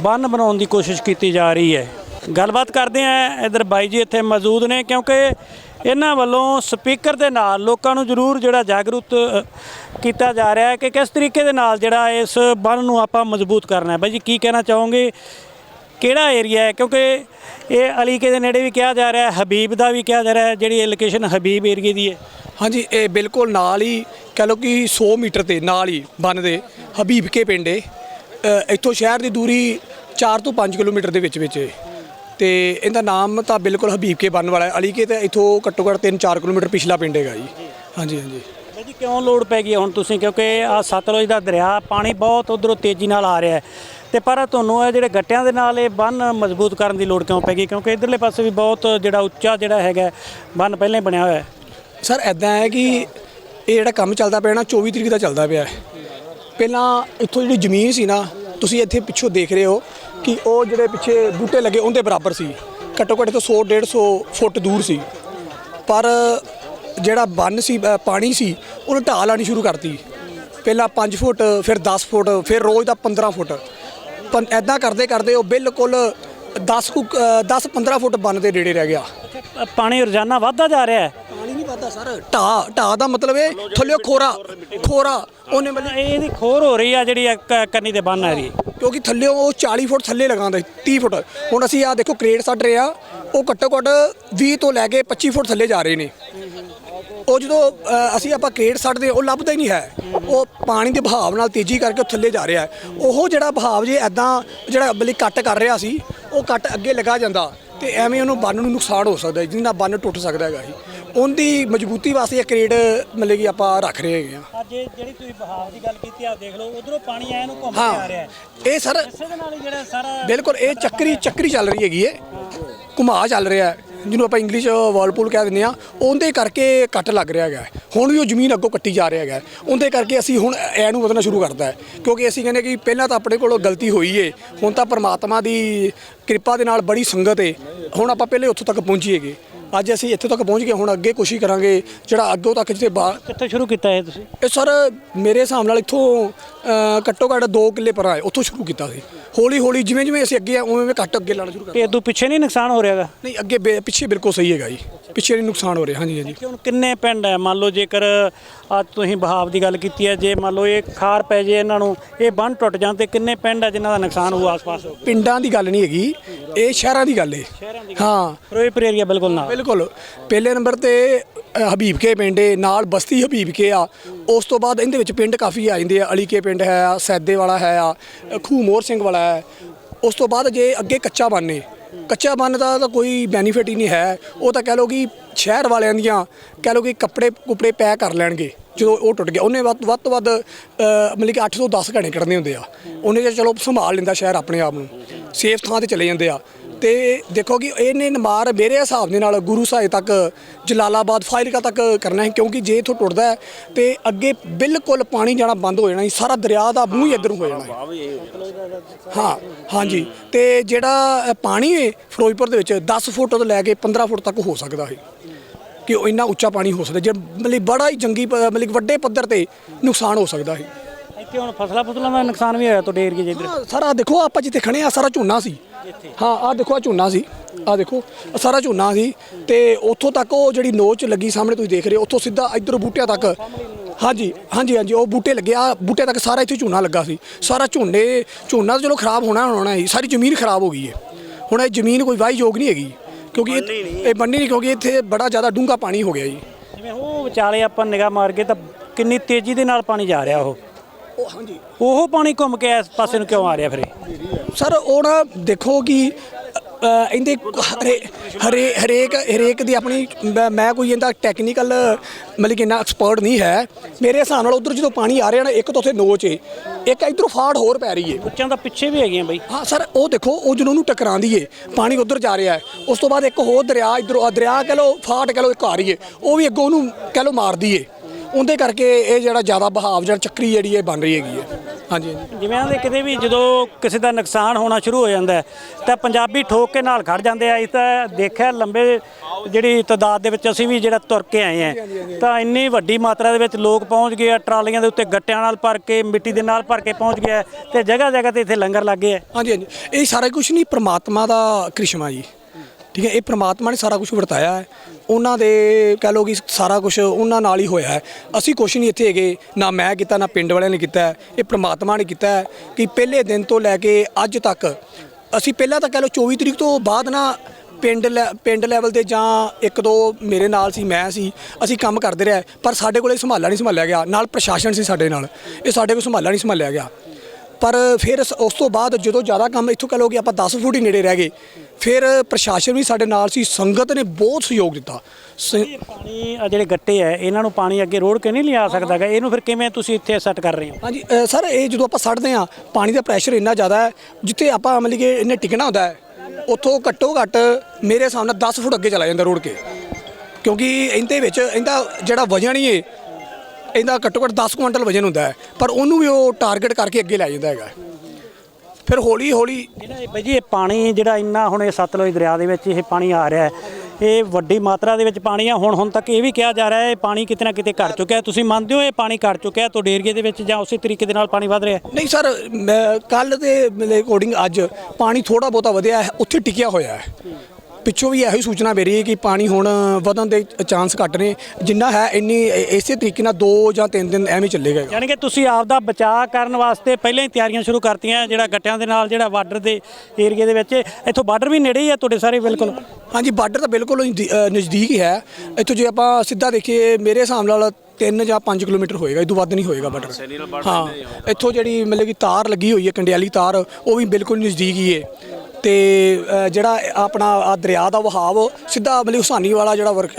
ਬੰਨ ਬਣਾਉਣ ਦੀ ਕੋਸ਼ਿਸ਼ ਕੀਤੀ ਜਾ ਰਹੀ ਹੈ। ਗੱਲਬਾਤ ਕਰਦੇ ਆ ਇਧਰ ਬਾਈ ਜੀ ਇੱਥੇ ਮੌਜੂਦ ਨੇ ਕਿਉਂਕਿ ਇਹਨਾਂ ਵੱਲੋਂ ਸਪੀਕਰ ਦੇ ਨਾਲ ਲੋਕਾਂ ਨੂੰ ਜ਼ਰੂਰ ਜਿਹੜਾ ਜਾਗਰੂਕ ਕੀਤਾ ਜਾ ਰਿਹਾ ਹੈ ਕਿ ਕਿਸ ਤਰੀਕੇ ਦੇ ਨਾਲ ਜਿਹੜਾ ਇਸ ਬੰਨ ਨੂੰ ਆਪਾਂ ਮਜ਼ਬੂਤ ਕਰਨਾ ਹੈ। ਬਾਈ ਜੀ, ਕੀ ਕਹਿਣਾ ਚਾਹੋਗੇ? ਕਿਹੜਾ ਏਰੀਆ ਹੈ? ਕਿਉਂਕਿ ਇਹ ਅਲੀਕੇ ਦੇ ਨੇੜੇ ਵੀ ਕਿਹਾ ਜਾ ਰਿਹਾ ਹੈ, ਹਬੀਬ ਦਾ ਵੀ ਕਿਹਾ ਜਾ ਰਿਹਾ ਹੈ, ਜਿਹੜੀ ਇਹ ਲੋਕੇਸ਼ਨ ਹਬੀਬ ਏਰੀਏ ਦੀ ਹੈ। ਹਾਂਜੀ, ਇਹ ਬਿਲਕੁਲ ਨਾਲ ਹੀ ਕਹ ਲਓ ਕਿ 100 ਮੀਟਰ ਤੇ ਨਾਲ ਹੀ ਬੰਨ ਦੇ ਹਬੀਬ ਕੇ ਪਿੰਡ ਏ। ਇੱਥੋਂ ਸ਼ਹਿਰ ਦੀ ਦੂਰੀ 4 ਤੋਂ 5 ਕਿਲੋਮੀਟਰ ਦੇ ਵਿੱਚ ਵਿੱਚ ਏ। ਤੇ ਇਹਦਾ ਨਾਮ ਤਾਂ ਬਿਲਕੁਲ ਹਬੀਬ ਕੇ ਬੰਨ ਵਾਲਾ ਹੈ। ਅਲੀ ਕੇ ਤੇ ਇੱਥੋਂ ਘੱਟੋ ਘੱਟ 3-4 ਕਿਲੋਮੀਟਰ ਪਿਛਲਾ ਪਿੰਡ ਹੈਗਾ ਜੀ। ਹਾਂਜੀ ਹਾਂਜੀ। ਜੀ ਕਿਉਂ ਲੋੜ ਪੈ ਗਈ ਹੁਣ ਤੁਸੀਂ? ਕਿਉਂਕਿ ਆ ਸਤਲੁਜ ਦਾ ਦਰਿਆ ਪਾਣੀ ਬਹੁਤ ਉਧਰੋਂ ਤੇਜ਼ੀ ਨਾਲ ਆ ਰਿਹਾ ਹੈ। ਤੇ ਪਰ ਤੁਹਾਨੂੰ ਇਹ ਜਿਹੜੇ ਗੱਟਿਆਂ ਦੇ ਨਾਲ ਇਹ ਬੰਨ ਮਜ਼ਬੂਤ ਕਰਨ ਦੀ ਲੋੜ ਕਿਉਂ ਪੈ ਗਈ? ਕਿਉਂਕਿ ਇਧਰਲੇ ਪਾਸੇ ਵੀ ਬਹੁਤ ਜਿਹੜਾ ਉੱਚਾ ਜਿਹੜਾ ਹੈਗਾ ਬੰਨ ਪਹਿਲਾਂ ਹੀ ਬਣਿਆ ਹੋਇਆ ਹੈ। ਸਰ ਐਦਾਂ ਹੈ ਕਿ ਇਹ ਜਿਹੜਾ ਕੰਮ ਚੱਲਦਾ ਪਿਆ ਨਾ 24 ਤਰੀਕ ਦਾ ਚੱਲਦਾ ਪਿਆ ਹੈ। ਪਹਿਲਾਂ ਇੱਥੋਂ ਜਿਹੜੀ ਜ਼ਮੀਨ ਸੀ ਨਾ ਤੁਸੀਂ ਇੱਥੇ ਪਿੱਛੋਂ ਦੇਖ ਰਹੇ ਹੋ ਕਿ ਉਹ ਜਿਹੜੇ ਪਿੱਛੇ ਬੂਟੇ ਲੱਗੇ ਉਹਦੇ ਬਰਾਬਰ ਸੀ। ਘੱਟੋ ਘੱਟ ਤੋਂ 100 150 ਫੁੱਟ ਦੂਰ ਸੀ। ਪਰ ਜਿਹੜਾ ਬੰਨ ਸੀ ਪਾਣੀ ਸੀ, ਉਹਨੇ ਢਾਹ ਲਾਣੀ ਸ਼ੁਰੂ ਕਰਤੀ। ਪਹਿਲਾਂ 5 ਫੁੱਟ, ਫਿਰ 10 ਫੁੱਟ, ਫਿਰ ਰੋਜ਼ ਦਾ 15 ਫੁੱਟ। ਪੰ ਐਦਾਂ ਕਰਦੇ ਕਰਦੇ ਉਹ ਬਿਲਕੁਲ 10 ਕੁ 10 15 ਫੁੱਟ ਬੰਨ ਦੇ ਨੇੜੇ ਰਹਿ ਗਿਆ। ਅ, ਪਾਣੀ ਰੋਜ਼ਾਨਾ ਵੱਧਦਾ ਜਾ ਰਿਹਾ ਹੈ? ਪਾਣੀ ਨਹੀਂ ਵੱਧਦਾ ਸਰ ਢਾਹ ਢਾਹ ਦਾ ਮਤਲਬ ਇਹ ਥੱਲੇ ਖੋਰਾ ਖੋਰਾ ਉਹਨੇ ਮਤਲਬ ਇਹ- ਇਹਦੀ ਖੋਰ ਹੋ ਰਹੀ ਆ ਜਿਹੜੀ ਇਹ ਕ- ਕੰਨੀ ਦੇ ਬੰਨ ਆ ਰਹੀ ਕਿਉਂਕਿ ਥੱਲੇ ਉਹ 40 ਫੁੱਟ ਥੱਲੇ ਲਗਾਉਂਦਾ ਸੀ, 30 ਫੁੱਟ। ਹੁਣ ਅਸੀਂ ਆ ਦੇਖੋ ਕ੍ਰੇਟ ਛੱਡ ਰਹੇ ਆ ਉਹ ਘੱਟੋ ਘੱਟ 20 ਤੋਂ ਲੈ ਕੇ 25 ਫੁੱਟ ਥੱਲੇ ਜਾ ਰਹੇ ਨੇ। ਉਹ ਜਦੋਂ ਅ, ਅਸੀਂ ਆਪਾਂ ਕ੍ਰੇਟ ਛੱਡਦੇ ਉਹ ਲੱਭਦਾ ਹੀ ਨਹੀਂ ਹੈ। ਉਹ ਪਾਣੀ ਦੇ ਬਹਾਵ ਨਾਲ ਤੇਜ਼ੀ ਕਰਕੇ ਉਹ ਥੱਲੇ ਜਾ ਰਿਹਾ ਹੈ। ਉਹ ਜਿਹੜਾ ਬਹਾਵ ਜੇ ਐਦਾਂ ਜਿਹੜਾ ਬਲੀ ਕੱਟ ਕਰ ਰਿਹਾ ਸੀ ਉਹ ਕੱਟ ਅੱਗੇ ਲਗਾ ਜਾਂਦਾ ਤੇ ਐਵੇਂ ਉਹਨੂੰ ਬੰਨ ਨੂੰ ਨੁਕਸਾਨ ਹੋ ਸਕਦਾ ਜਿਹਦੇ ਨਾਲ ਬੰਨ ਟੁੱਟ ਸਕਦਾ ਹੈਗਾ ਜੀ ਉਹਦੀ ਮਜ਼ਬੂਤੀ ਵਾਸਤੇ ਇਹ ਕ੍ਰੇਟ ਮਤਲਬ ਕਿ ਆਪਾਂ ਰੱਖ ਰਹੇ ਹੈਗੇ ਆ। ਅੱਜ ਇਹ ਜਿਹੜੀ ਤੁਸੀਂ ਬਹਾਵ ਦੀ ਗੱਲ ਕੀਤੀ ਆ ਦੇਖ ਲਓ ਉਧਰੋਂ ਪਾਣੀ ਆਇਆ ਨੂੰ ਘੁੰਮ ਕੇ ਆ ਰਿਹਾ ਹੈ। ਇਹ ਸਰ ਇਸੇ ਦੇ ਨਾਲ ਹੀ ਜਿਹੜਾ ਸਾਰਾ ਬਿਲਕੁਲ ਇਹ ਚੱਕਰੀ ਚੱਕਰੀ ਚੱਲ ਰਹੀ ਹੈਗੀ ਏ। ਘੁਮਾ ਚੱਲ ਰਿਹਾ ਹੈ, ਜਿਹਨੂੰ ਆਪਾਂ ਇੰਗਲਿਸ਼ ਵਾਲਪੂਲ ਕਹਿ ਦਿੰਦੇ ਆ ਉਹਦੇ ਕਰਕੇ ਕੱਟ ਲੱਗ ਰਿਹਾ ਹੈਗਾ। ਹੁਣ ਵੀ ਉਹ ਜ਼ਮੀਨ ਅੱਗੋਂ ਕੱਟੀ ਜਾ ਰਿਹਾ ਹੈਗਾ। ਉਹਦੇ ਕਰਕੇ ਅਸੀਂ ਹੁਣ ਇਹ ਨੂੰ ਵਧਣਾ ਸ਼ੁਰੂ ਕਰਤਾ ਹੈ। ਕਿਉਂਕਿ ਅਸੀਂ ਕਹਿੰਦੇ ਕਿ ਪਹਿਲਾਂ ਤਾਂ ਆਪਣੇ ਕੋਲੋਂ ਗਲਤੀ ਹੋਈ ਏ। ਹੁਣ ਤਾਂ ਪਰਮਾਤਮਾ ਦੀ ਕਿਰਪਾ ਦੇ ਨਾਲ ਬੜੀ ਸੰਗਤ ਏ। ਹੁਣ ਆਪਾਂ ਪਹਿਲੇ ਉੱਥੋਂ ਤੱਕ ਪਹੁੰਚੀਏਗੇ ਅੱਜ ਅਸੀਂ ਇੱਥੇ ਤੱਕ ਪਹੁੰਚ ਗਏ ਹੁਣ ਅੱਗੇ ਕੋਸ਼ਿਸ਼ ਕਰਾਂਗੇ ਜਿਹੜਾ ਅੱਗੋਂ ਤੱਕ ਜਿੱਥੇ ਬਾ ਕਿੱਥੋਂ ਸ਼ੁਰੂ ਕੀਤਾ ਇਹ ਤੁਸੀਂ? ਇਹ ਸਰ ਮੇਰੇ ਹਿਸਾਬ ਨਾਲ ਇੱਥੋਂ ਘੱਟੋ ਘੱਟ 2 ਕਿੱਲੇ ਪਰਾਂ ਹੈ। ਉੱਥੋਂ ਸ਼ੁਰੂ ਕੀਤਾ ਸੀ। ਹੌਲੀ ਹੌਲੀ ਜਿਵੇਂ ਜਿਵੇਂ ਅਸੀਂ ਅੱਗੇ ਆ ਉਵੇਂ ਉਵੇਂ ਘੱਟ ਅੱਗੇ ਲਾਣਾ ਸ਼ੁਰੂ ਕਰ ਤੇ ਇਦੋਂ ਪਿੱਛੇ ਨਹੀਂ ਨੁਕਸਾਨ ਹੋ ਰਿਹਾਗਾ? ਨਹੀਂ ਅੱਗੇ ਬੇ- ਪਿੱਛੇ ਬਿਲਕੁਲ ਸਹੀ ਹੈਗਾ ਜੀ। ਪਿੱਛੇ ਨਹੀਂ ਨੁਕਸਾਨ ਹੋ ਰਿਹਾ ਹਾਂਜੀ ਹਾਂਜੀ। ਕਿ ਹੁਣ ਕਿੰਨੇ ਪਿੰਡ ਹੈ? ਮੰਨ ਲਓ ਜੇਕਰ ਅੱਜ ਤੁਸੀਂ ਬਹਾਵ ਦੀ ਗੱਲ ਕੀਤੀ ਹੈ ਜੇ ਮੰਨ ਲਓ ਇਹ ਖਾਰ ਪੈ ਜੇ ਇਹਨਾਂ ਨੂੰ ਇਹ ਬੰਨ ਟੁੱਟ ਜਾਣ ਤੇ ਕਿੰਨੇ ਪਿੰਡ ਹੈ ਜਿਨ੍ਹਾਂ ਦਾ ਨੁਕਸਾਨ ਹੋਊ ਆਸ-ਪਾਸ? ਪਿੰਡਾਂ ਦੀ ਗੱਲ ਨਹੀਂ ਹੈਗੀ ਇਹ ਸ਼ਹਿਰਾਂ ਦੀ ਗੱਲ ਹੈ ਹਾਂ। ਫਿਰੋਜ਼ਪੁਰ ਏਰੀਆ ਬਿਲਕੁਲ ਨਾਲ। ਬਿਲਕੁਲ। ਪਹਿਲੇ ਨੰਬਰ ਤੇ ਅ, ਹਬੀਬ ਕੇ ਪਿੰਡ ਏ ਨਾਲ ਬਸਤੀ ਹਬੀਬ ਕੇ ਆ। ਉਸ ਤੋਂ ਬਾਅਦ ਇਹਦੇ ਵਿੱਚ ਪਿੰਡ ਕਾਫੀ ਆ ਜਾਂਦੇ ਆ। ਅਲੀ ਕੇ ਪਿੰਡ ਹੈ ਆ ਸੈਦੇ ਵਾਲਾ ਹੈ ਆ ਅ, ਖੂਹ ਮੋਹਰ ਸਿੰਘ ਵਾਲਾ ਹੈ ਉਸ ਤੋਂ ਬਾਅਦ ਜੇ ਅੱਗੇ ਕੱਚਾ ਬੰਨੇ ਕੱਚਾ ਬੰਨ ਦਾ ਤਾਂ ਕੋਈ ਬੈਨੀਫਿਟ ਹੀ ਨਹੀਂ ਹੈ। ਉਹ ਤਾਂ ਕਹਿ ਲਓ ਕਿ ਸ਼ਹਿਰ ਵਾਲਿਆਂ ਦੀਆਂ ਕਹਿ ਲਓ ਕਿ ਕੱਪੜੇ ਕੁਪੜੇ ਪੈ ਕਰ ਲੈਣਗੇ, ਜਦੋਂ ਉਹ ਟੁੱਟ ਗਿਆ। ਉਹਨੇ ਵੱਧ ਵੱਧ ਤੋਂ ਵੱਧ ਮਤਲਬ ਕਿ 8 ਤੋਂ 10 ਘੰਟੇ ਕੱਢਣੇ ਹੁੰਦੇ ਆ। ਉਹਨੇ ਜੇ ਚਲੋ ਸੰਭਾਲ ਲੈਂਦਾ ਸ਼ਹਿਰ ਆਪਣੇ ਆਪ ਨੂੰ। ਸੇਫ ਥਾਂ ਤੇ ਚਲੇ ਜਾਂਦੇ ਆ। ਤੇ ਦੇਖੋ ਕਿ ਇਹਨੇ ਨਮਾਰ ਮੇਰੇ ਹਿਸਾਬ ਦੇ ਨਾਲ ਗੁਰੂ ਸਾਹਿਬ ਤੱਕ, ਜਲਾਲਾਬਾਦ ਫਾਇਲਕਾ ਤੱਕ ਕਰਨਾ ਹੈ, ਕਿਉਂਕਿ ਜੇ ਇਥੋਂ ਟੁੱਟਦਾ ਹੈ, ਤੇ ਅੱਗੇ ਬਿਲਕੁਲ ਪਾਣੀ ਜਾਣਾ ਬੰਦ ਹੋ ਜਾਣਾ ਹੈ ਸਾਰਾ ਦਰਿਆ ਦਾ ਮੂੰਹ ਹੀ ਇੱਧਰ ਨੂੰ ਹੋ ਜਾਣਾ ਹੈ। ਹਾਂ, ਹਾਂਜੀ। ਤੇ ਜਿਹੜਾ ਪਾਣੀ ਹੈ ਫਿਰੋਜ਼ਪੁਰ ਦੇ ਵਿੱਚ 10 ਫੁੱਟ ਤੋਂ ਲੈ ਕੇ 15 ਫੁੱਟ ਤੱਕ ਹੋ ਸਕਦਾ ਹੈ। ਕਿ ਉਹ ਇੰਨਾ ਉੱਚਾ ਪਾਣੀ ਹੋ ਸਕਦਾ, ਜੇ ਮਤਲਬ ਬੜਾ ਹੀ ਜੰਗੀ ਪ- ਮਤਲਬ ਕਿ ਵੱਡੇ ਪੱਧਰ ਤੇ ਨੁਕਸਾਨ ਹੋ ਸਕਦਾ ਹੈ। ਇੱਥੇ ਹੁਣ ਫਸਲਾਂ ਫੁਸਲਾਂ ਦਾ ਨੁਕਸਾਨ ਵੀ ਹੋਇਆ ਤੁਹਾਡੇ ਏਰੀਏ 'ਚ ਇੱਧਰ? ਹਾਂ, ਸਾਰਾ ਦੇਖੋ ਆਪਾਂ ਜਿੱਥੇ ਖੜੇ ਆ ਸਾਰਾ ਝੋਨਾ ਸੀ। ਹਾਂ ਆਹ ਦੇਖੋ ਆ ਝੋਨਾ ਸੀ। ਆਹ ਦੇਖੋ ਆਹ ਸਾਰਾ ਝੋਨਾ ਸੀ। ਤੇ ਉੱਥੋਂ ਤੱਕ ਉਹ ਜਿਹੜੀ ਨੋਚ ਲੱਗੀ ਸਾਹਮਣੇ ਤੁਸੀਂ ਦੇਖ ਰਹੇ ਹੋ ਉੱਥੋਂ ਸਿੱਧਾ ਇੱਧਰ ਬੂਟਿਆਂ ਤੱਕ। ਹਾਂਜੀ ਹਾਂਜੀ ਹਾਂਜੀ ਉਹ ਬੂਟੇ ਲੱਗੇ ਆ ਬੂਟੇ ਤੱਕ ਸਾਰਾ ਇੱਥੇ ਝੋਨਾ ਲੱਗਾ ਸੀ। ਸਾਰਾ ਝੋਨੇ ਝੋਨਾ ਤਾਂ ਚਲੋ ਖਰਾਬ ਹੋਣਾ ਹੋਣਾ ਹੀ ਸਾਰੀ ਜ਼ਮੀਨ ਖਰਾਬ ਹੋ ਗਈ ਹੈ ਹੁਣ ਇਹ ਜ਼ਮੀਨ ਕੋਈ ਵਾਹੀ ਯੋਗ ਨਹੀਂ ਹੈਗੀ ਕਿਉਂਕਿ ਇਹ- ਇਹ ਬੰਨੀ ਨਹੀਂ ਕਿਉਂਕਿ ਇੱਥੇ ਬੜਾ ਜ਼ਿਆਦਾ ਡੂੰਘਾ ਪਾਣੀ ਹੋ ਗਿਆ ਜੀ। ਜਿਵੇਂ ਉਹ ਵਿਚਾਲੇ ਆਪਾਂ ਨਿਗਾਹ ਮਾਰ ਕੇ ਤਾਂ ਕਿੰਨੀ ਤੇਜ਼ੀ ਦੇ ਨਾਲ ਪਾਣੀ ਜਾ ਰਿਹਾ ਉਹ। ਉਹ ਹਾਂਜੀ ਉਹ ਪਾਣੀ ਘੁੰਮ ਕੇ ਇਸ ਪਾਸੇ ਨੂੰ ਕਿਉਂ ਆ ਰਿਹਾ ਫਿਰ? ਇਹ? ਸਰ ਉਹ ਨਾ ਦੇਖੋ ਕਿ ਅ, ਇਹਦੇ ਹਰੇ ਹਰੇ ਹਰੇਕ ਹਰੇਕ ਦੀ ਆਪਣੀ ਮੈਂ- ਮੈਂ ਕੋਈ ਇਹਦਾ ਟੈਕਨੀਕਲ ਮਤਲਬ ਕਿ ਇੰਨਾ ਐਕਸਪਰਟ ਨਹੀਂ ਹੈ। ਮੇਰੇ ਹਿਸਾਬ ਨਾਲ ਉਧਰ ਜਦੋਂ ਪਾਣੀ ਆ ਰਿਹਾ ਨਾ ਇੱਕ ਤਾਂ ਉੱਥੇ ਨੋਚ ਏ ਇੱਕ ਇਧਰੋਂ ਫਾੜ ਹੋਰ ਪੈ ਰਹੀ ਏ। ਉੱਚਾਂ ਤਾਂ ਪਿੱਛੇ ਵੀ ਹੈਗੀਆਂ ਬਈ। ਹਾਂ ਸਰ ਉਹ ਦੇਖੋ ਉਹ ਜਦੋਂ ਉਹਨੂੰ ਟਕਰਾਉਂਦੀ ਏ ਪਾਣੀ ਉਧਰ ਜਾ ਰਿਹਾ ਹੈ। ਉਸ ਤੋਂ ਬਾਅਦ ਇੱਕ ਹੋਰ ਦਰਿਆ ਇਧਰੋਂ ਦਰਿਆ ਕਹ ਲਓ ਫਾਟ ਕਹ ਲਓ ਇੱਕ ਆ ਰਹੀ ਏ। ਉਹ ਵੀ ਅੱਗੋਂ ਉਹਨੂੰ ਕਹ ਲਓ ਮਾਰਦੀ ਏ। ਉਹਦੇ ਕਰਕੇ ਇਹ ਜਿਹੜਾ ਜ਼ਿਆਦਾ ਬਹਾਵ ਜਿਹੜਾ ਚੱਕਰੀ ਜਿਹੜੀ ਇਹ ਬਣ ਰਹੀ ਹੈਗੀ ਹੈ। ਹਾਂਜੀ ਹਾਂਜੀ। ਜਿਵੇਂ ਆਂਦੇ ਕਿਤੇ ਵੀ ਜਦੋਂ ਕਿਸੇ ਦਾ ਨੁਕਸਾਨ ਹੋਣਾ ਸ਼ੁਰੂ ਹੋ ਜਾਂਦਾ ਹੈ, ਤਾਂ ਪੰਜਾਬੀ ਠੋਕ ਕੇ ਨਾਲ ਖੜ ਜਾਂਦੇ ਆ। ਇਸ ਤਾਂ ਦੇਖਿਆ ਲੰਬੇ ਜਿਹੜੀ ਤਦਾਦ ਦੇ ਵਿੱਚ ਅਸੀਂ ਵੀ ਜਿਹੜਾ ਤੁਰ ਕੇ ਆਏ ਆ। ਤਾਂ ਇੰਨੀ ਵੱਡੀ ਮਾਤਰਾ ਦੇ ਵਿੱਚ ਲੋਕ ਪਹੁੰਚ ਗਏ ਆ ਟਰਾਲੀਆਂ ਦੇ ਉੱਤੇ ਗੱਟਿਆਂ ਨਾਲ ਭਰ ਕੇ ਮਿੱਟੀ ਦੇ ਨਾਲ ਭਰ ਕੇ ਪਹੁੰਚ ਗਏ ਆ ਤੇ ਜਗ੍ਹਾ ਜਗ੍ਹਾ ਤੇ ਇੱਥੇ ਲੰਗਰ ਲੱਗੇ ਆ। ਹਾਂਜੀ ਹਾਂਜੀ। ਇਹ ਸਾਰਾ ਕੁਝ ਨਹੀਂ ਪ੍ਰਮਾਤਮਾ ਦਾ ਕ੍ਰਿਸ਼ਮਾ ਜੀ। ਠੀਕ ਹੈ, ਇਹ ਪ੍ਰਮਾਤਮਾ ਨੇ ਸਾਰਾ ਕੁਝ ਵਰਤਾਇਆ ਹੈ। ਉਹਨਾਂ ਦੇ ਕਹਿ ਲਓ ਕਿ ਸਾਰਾ ਕੁਝ ਉਹਨਾਂ ਨਾਲ ਹੀ ਹੋਇਆ ਹੈ। ਅਸੀਂ ਕੁਛ ਨਹੀਂ ਇੱਥੇ ਹੈਗੇ, ਨਾ ਮੈਂ ਕੀਤਾ, ਨਾ ਪਿੰਡ ਵਾਲਿਆਂ ਨੇ ਕੀਤਾ ਇਹ ਪ੍ਰਮਾਤਮਾ ਨੇ ਕੀਤਾ ਕਿ ਪਹਿਲੇ ਦਿਨ ਤੋਂ ਲੈ ਕੇ ਅੱਜ ਤੱਕ, ਅਸੀਂ ਪਹਿਲਾਂ ਤਾਂ ਕਹਿ ਲਓ 24 ਤਰੀਕ ਤੋਂ ਬਾਅਦ ਨਾ ਪਿੰਡ ਲੈ- ਪਿੰਡ ਲੈਵਲ ਤੇ ਜਾਂ ਇੱਕ ਦੋ ਮੇਰੇ ਨਾਲ ਸੀ, ਮੈਂ ਸੀ, ਅਸੀਂ ਕੰਮ ਕਰਦੇ ਰਹੇ। ਪਰ ਸਾਡੇ ਕੋਲੇ ਸੰਭਾਲਾ ਨਹੀਂ ਸੰਭਾਲਿਆ ਗਿਆ। ਨਾਲ ਪ੍ਰਸ਼ਾਸਨ ਸੀ ਸਾਡੇ ਨਾਲ। ਇਹ ਸਾਡੇ ਕੋਲ ਸੰਭਾਲਾ ਨਹੀਂ ਸੰਭਾਲਿਆ ਗਿਆ। ਪਰ ਫਿਰ ਉਸ ਤੋਂ ਬਾਅਦ ਜਦੋਂ ਜ਼ਿਆਦਾ ਕੰਮ ਇੱਥੋਂ ਕਹ ਕਿ ਆਪਾਂ 10 ਫੁੱਟ ਹੀ ਨੇੜੇ ਰਹਿ ਗਏ ਫਿਰ ਪ੍ਰਸ਼ਾਸਨ ਵੀ ਸਾਡੇ ਨਾਲ ਸੀ ਸੰਗਤ ਨੇ ਬਹੁਤ ਸਹਿਯੋਗ ਦਿੱਤਾ। ਸ- ਇਹ ਪਾਣੀ ਆ ਜਿਹੜੇ ਗੱਟੇ ਆ ਇਹਨਾਂ ਨੂੰ ਪਾਣੀ ਅੱਗੇ ਰੋੜ ਕੇ ਨਹੀਂ ਲਿਆ ਸਕਦਾਗਾ ਇਹਨੂੰ ਫਿਰ ਕਿਵੇਂ ਤੁਸੀਂ ਇੱਥੇ ਸੈੱਟ ਕਰ ਰਹੇ ਹੋ? ਹਾਂਜੀ ਅ, ਸਰ ਇਹ ਜਦੋਂ ਆਪਾਂ ਸੱਟਦੇ ਆ ਪਾਣੀ ਦਾ ਪ੍ਰੈਸ਼ਰ ਇੰਨਾ ਜ਼ਿਆਦਾ ਹੈ ਜਿੱਥੇ ਆਪਾਂ ਮਤਲਬ ਕਿ ਇਹਨੇ ਟਿਕਣਾ ਹੁੰਦਾ ਹੈ ਉੱਥੋਂ ਘੱਟੋ ਘੱਟ ਮੇਰੇ ਹਿਸਾਬ ਨਾਲ 10 ਫੁੱਟ ਅੱਗੇ ਚਲਾ ਜਾਂਦਾ ਰੋੜ ਕੇ। ਕਿਉਂਕਿ ਇਹਦੇ ਵਿੱਚ ਇਹਦਾ ਜਿਹੜਾ ਵਜਨ ਹੀ ਹੈ ਇਹਦਾ ਘੱਟੋ ਘੱਟ 10 ਕੁਇੰਟਲ ਵਜਨ ਹੁੰਦਾ ਹੈ ਪਰ ਉਹਨੂੰ ਵੀ ਉਹ ਟਾਰਗੇਟ ਕਰਕੇ ਅੱਗੇ ਲੈ ਜਾਂਦਾ ਹੈਗਾ। ਫਿਰ ਹੌਲੀ ਹੌਲੀ ਜਿਹੜਾ ਇਹ ਬਾਈ ਜੀ ਇਹ ਪਾਣੀ ਜਿਹੜਾ ਇੰਨਾ ਹੁਣ ਇਹ ਸਤਲੁਜ ਦਰਿਆ ਦੇ ਵਿੱਚ ਇਹ ਪਾਣੀ ਆ ਰਿਹਾ ਹੈ ਇਹ ਵੱਡੀ ਮਾਤਰਾ ਦੇ ਵਿੱਚ ਪਾਣੀ ਆ। ਹੁਣ ਹੁਣ ਤੱਕ ਇਹ ਵੀ ਕਿਹਾ ਜਾ ਰਿਹਾ ਹੈ ਇਹ ਪਾਣੀ ਕਿਤੇ ਨਾ ਕਿਤੇ ਘਟ ਚੁੱਕਿਆ ਹੈ। ਤੁਸੀਂ ਮੰਨਦੇ ਹੋ ਇਹ ਪਾਣੀ ਘਟ ਚੁੱਕਿਆ ਹੈ ਤੁਹਾਡੇ ਏਰੀਏ ਦੇ ਵਿੱਚ ਜਾਂ ਉਸੇ ਤਰੀਕੇ ਦੇ ਨਾਲ ਪਾਣੀ ਵਧ ਰਿਹਾ ਹੈ? ਨਹੀਂ ਸਰ ਕੱਲ ਦੇ ਅਕੋਰਡਿੰਗ ਅੱਜ ਪਾਣੀ ਥੋੜਾ ਬਹੁਤਾ ਵਧਿਆ ਹੈ ਉੱਥੇ ਟਿਕਿਆ ਹੋਇਆ ਹੈ। ਪਿੱਛੋਂ ਵੀ ਇਹੋ ਹੀ ਸੂਚਨਾ ਮੇਰੀ ਹੈ ਕਿ ਪਾਣੀ ਹੁਣ ਵਧਣ ਦੇ ਚਾਂਸ ਘੱਟ ਨੇ। ਜਿੰਨਾ ਹੈ ਇੰਨੀ ਇਸੇ ਤਰੀਕੇ ਨਾਲ 2 ਜਾਂ 3 ਦਿਨ ਐਵੇਂ ਚੱਲੇਗਾ ਯਾਨੀ ਕਿ ਤੁਸੀਂ ਆਪ ਦਾ ਬਚਾਅ ਕਰਨ ਵਾਸਤੇ ਪਹਿਲਾਂ ਹੀ ਤਿਆਰੀਆਂ ਸ਼ੁਰੂ ਕਰਤੀਆਂ ਜਿਹੜਾ ਗੱਟਿਆਂ ਦੇ ਨਾਲ ਜਿਹੜਾ ਬਾਰਡਰ ਦੇ ਏਰੀਏ ਦੇ ਵਿੱਚ। ਇੱਥੋਂ ਬਾਰਡਰ ਵੀ ਨੇੜੇ ਹੀ ਹੈ ਤੁਹਾਡੇ ਸਾਰੇ ਬਿਲਕੁਲ? ਹਾਂਜੀ ਬਾਰਡਰ ਤਾਂ ਬਿਲਕੁਲ ਨਜ਼ਦੀਕ ਹੀ ਹੈ। ਇੱਥੋਂ ਜੇ ਆਪਾਂ ਸਿੱਧਾ ਦੇਖੀਏ ਮੇਰੇ ਹਿਸਾਬ ਨਾਲ 3 ਜਾਂ 5 ਕਿਲੋਮੀਟਰ ਹੋਏਗਾ ਇਹ ਤੋਂ ਵੱਧ ਨਹੀਂ ਹੋਏਗਾ ਬਾਰਡਰ ਹਾਂ ਇੱਥੋਂ ਜਿਹੜੀ ਮਤਲਬ ਕਿ ਤਾਰ ਲੱਗੀ ਹੋਈ ਹੈ ਕੰਡਿਆਲੀ ਤਾਰ ਉਹ ਵੀ ਬਿਲਕੁਲ ਨਜ਼ਦੀਕ ਹੀ ਹੈ। ਤੇ ਜਿਹੜਾ ਆਪਣਾ ਆ ਦਰਿਆ ਦਾ ਵਹਾਵ ਸਿੱਧਾ ਮਤਲਬ ਹੁਸਾਨੀ ਵਾਲਾ ਜਿਹੜਾ ਵਰਕ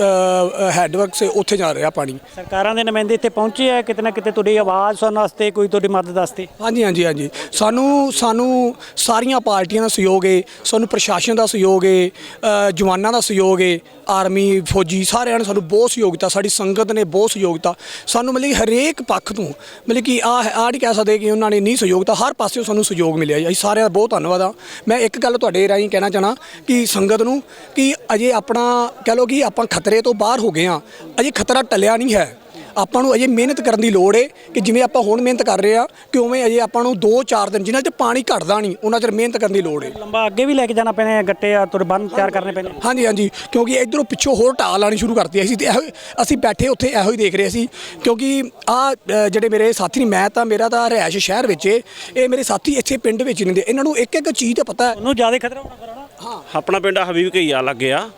ਹੈਡਵਰਕ ਸੇ ਉੱਥੇ ਜਾ ਰਿਹਾ ਪਾਣੀ। ਸਰਕਾਰਾਂ ਦੇ ਨੁਮਾਇੰਦੇ ਇੱਥੇ ਪਹੁੰਚੇ ਆ ਕਿਤੇ ਨਾ ਕਿਤੇ ਤੁਹਾਡੀ ਆਵਾਜ਼ ਸੁਣਨ ਵਾਸਤੇ ਕੋਈ ਤੁਹਾਡੀ ਮਦਦ ਵਾਸਤੇ? ਹਾਂਜੀ ਹਾਂਜੀ ਹਾਂਜੀ। ਸਾਨੂੰ ਸਾਨੂੰ ਸਾਰੀਆਂ ਪਾਰਟੀਆਂ ਦਾ ਸਹਿਯੋਗ ਹੈ ਸਾਨੂੰ ਪ੍ਰਸ਼ਾਸਨ ਦਾ ਸਹਿਯੋਗ ਹੈ ਅ, ਜਵਾਨਾਂ ਦਾ ਸਹਿਯੋਗ ਹੈ ਆਰਮੀ, ਫੌਜੀ ਸਾਰਿਆਂ ਨੇ ਸਾਨੂੰ ਬਹੁਤ ਸਹਿਯੋਗ ਦਿੱਤਾ ਸਾਡੀ ਸੰਗਤ ਨੇ ਬਹੁਤ ਸਹਿਯੋਗ ਦਿੱਤਾ ਸਾਨੂੰ ਮਤਲਬ ਕਿ ਹਰੇਕ ਪੱਖ ਤੋਂ ਮਤਲਬ ਕਿ ਆ ਆ ਨਹੀਂ ਕਹਿ ਸਕਦੇ ਕਿ ਉਹਨਾਂ ਨੇ ਨਹੀਂ ਸਹਿਯੋਗ ਦਿੱਤਾ ਹਰ ਪਾਸਿਓਂ ਸਾਨੂੰ ਸਹਿਯੋਗ ਮਿਲਿਆ ਜੀ। ਅਸੀਂ ਸਾਰਿਆਂ ਦਾ ਬਹੁਤ ਧੰਨਵਾਦ ਆ ਮੈਂ ਇੱਕ ਗੱਲ ਤੁਹਾਡੇ ਰਾਹੀਂ ਕਹਿਣਾ ਚਾਹਣਾ ਕਿ ਸੰਗਤ ਨੂੰ ਕਿ ਅਜੇ ਆਪਣਾ, ਕਹਿ ਲਓ ਕਿ ਆਪਾਂ ਖਤਰੇ ਤੋਂ ਬਾਹਰ ਹੋ ਗਏ ਆ ਅਜੇ ਖਤਰਾ ਟਲਿਆ ਨਹੀਂ ਹੈ। ਆਪਾਂ ਨੂੰ ਅਜੇ ਮਿਹਨਤ ਕਰਨ ਦੀ ਲੋੜ ਏ ਕਿ ਜਿਵੇਂ ਆਪਾਂ ਹੁਣ ਮਿਹਨਤ ਕਰ ਰਹੇ ਆ ਕਿ ਉਵੇਂ ਅਜੇ ਆਪਾਂ ਨੂੰ 2-4 ਦਿਨ ਜਿਨ੍ਹਾਂ 'ਚ ਪਾਣੀ ਘਟਦਾ ਨਹੀਂ ਉਹਨਾਂ 'ਚ ਮਿਹਨਤ ਕਰਨ ਦੀ ਲੋੜ ਏ। ਲੰਬਾ ਅੱਗੇ ਵੀ ਲੈ ਕੇ ਜਾਣਾ ਪੈਣਾ ਹੈ ਗੱਟੇ ਆ ਤੁਹਾਡੇ ਬੰਨ ਤਿਆਰ ਕਰਨੇ ਪੈਣੇ ਹਾਂਜੀ ਹਾਂਜੀ ਕਿਉਂਕਿ ਇਧਰੋਂ ਪਿੱਛੋਂ ਹੋਰ ਢਾਲ ਲਾਣੀ ਸ਼ੁਰੂ ਕਰਤੀ ਅਸੀਂ ਤੇ ਇਹੋ ਹੀ- ਅਸੀਂ ਬੈਠੇ ਉੱਥੇ ਇਹੋ ਹੀ ਦੇਖ ਰਹੇ ਸੀ। ਕਿਉਂਕਿ ਆ ਜਿਹੜੇ ਮੇਰੇ ਸਾਥੀ ਨੇ ਮੈਂ ਤਾਂ ਮੇਰਾ ਤਾਂ ਰਿਹਾਇਸ਼ ਸ਼ਹਿਰ ਵਿੱਚ ਏ। ਇਹ ਮੇਰੇ ਸਾਥੀ ਇੱਥੇ ਪਿੰਡ ਵਿੱਚ ਨਹੀਂ ਦੇ ਇਹਨਾਂ ਨੂੰ ਇੱਕ ਇੱਕ ਚੀਜ਼ ਦਾ ਪਤਾ ਹੈ। ਉਹਨੂੰ ਜ਼ਿਆਦਾ ਖਤਰਾ ਹੋਣਾ ਫਿਰ ਹਨਾ ਆਪਣਾ ਪਿੰਡ ਹਬੀਬ ਕਈਆ ਲੱਗਿਆ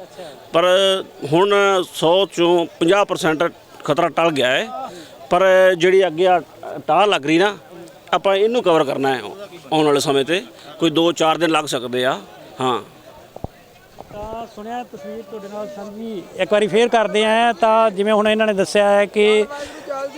ਪਰ ਹੁਣ 100 ਚੋਂ 50% ਖਤਰਾ ਟਲ ਗਿਆ ਹੈ। ਪਰ ਜਿਹੜੀ ਅੱਗੇ ਆ ਟਾਹ ਲੱਗ ਰਹੀ ਨਾ, ਆਪਾਂ ਇਹਨੂੰ ਕਵਰ ਕਰਨਾ ਹੈ ਆਉਣ ਵਾਲੇ ਸਮੇਂ ਤੇ। ਕੋਈ 2-4 ਦਿਨ ਲੱਗ ਸਕਦੇ ਆ। ਹਾਂ। ਸੁਣਿਆ ਤਸਵੀਰ ਤੁਹਾਡੇ ਨਾਲ ਸਾਂਝੀ। ਇੱਕ ਵਾਰੀ ਫੇਰ ਕਰਦੇ ਆ, ਤਾਂ ਜਿਵੇਂ ਹੁਣ ਇਹਨਾਂ ਨੇ ਦੱਸਿਆ ਹੈ ਕਿ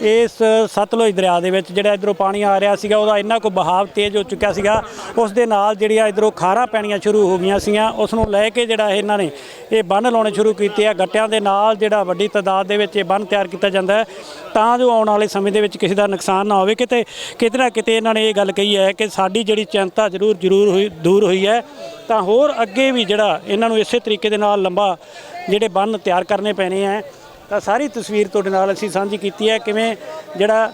ਇਸ ਸਤਲੁਜ ਦਰਿਆ ਦੇ ਵਿੱਚ ਜਿਹੜਾ ਇਧਰੋਂ ਪਾਣੀ ਆ ਰਿਹਾ ਸੀਗਾ, ਉਹਦਾ ਇੰਨਾ ਕੋ ਬਹਾਵ ਤੇਜ਼ ਹੋ ਚੁੱਕਿਆ ਸੀਗਾ, ਉਸ ਦੇ ਨਾਲ ਜਿਹੜੀਆਂ ਇਧਰੋਂ ਖਾਰਾਂ ਪੈਣੀਆਂ ਸ਼ੁਰੂ ਹੋ ਗਈਆਂ ਸੀਗੀਆਂ ਉਸ ਨੂੰ ਲੈ ਕੇ ਜਿਹੜਾ ਇਹਨਾਂ ਨੇ ਇਹ ਬੰਨ ਲਾਉਣੇ ਸ਼ੁਰੂ ਕੀਤੇ ਆ। ਗੱਟਿਆਂ ਦੇ ਨਾਲ ਜਿਹੜਾ ਵੱਡੀ ਤਾਦਾਦ ਦੇ ਵਿੱਚ ਇਹ ਬੰਨ ਤਿਆਰ ਕੀਤਾ ਜਾਂਦਾ ਹੈ। ਤਾਂ ਜੋ ਆਉਣ ਵਾਲੇ ਸਮੇਂ ਦੇ ਵਿੱਚ ਕਿਸੇ ਦਾ ਨੁਕਸਾਨ ਨਾ ਹੋਵੇ, ਕਿਤੇ ਕਿਤੇ ਨਾ ਕਿਤੇ ਇਹਨਾਂ ਨੇ ਇਹ ਗੱਲ ਕਹੀ ਹੈ ਕਿ ਸਾਡੀ ਜਿਹੜੀ ਚਿੰਤਾ ਜ਼ਰੂਰ ਜ਼ਰੂਰ ਹੋਈ, ਦੂਰ ਹੋਈ ਹੈ। ਤਾਂ ਹੋਰ ਅੱਗੇ ਵੀ ਜਿਹੜਾ ਇਹਨਾਂ ਨੂੰ ਇਸੇ ਤਰੀਕੇ ਦੇ ਨਾਲ ਲੰਬਾ ਜਿਹੜੇ ਬੰਨ ਤਿਆਰ ਕਰਨੇ ਪੈਣੇ ਆ ਤਾਂ ਸਾਰੀ ਤਸਵੀਰ ਤੁਹਾਡੇ ਨਾਲ ਅਸੀਂ ਸਾਂਝੀ ਕੀਤੀ ਹੈ। ਕਿਵੇਂ ਜਿਹੜਾ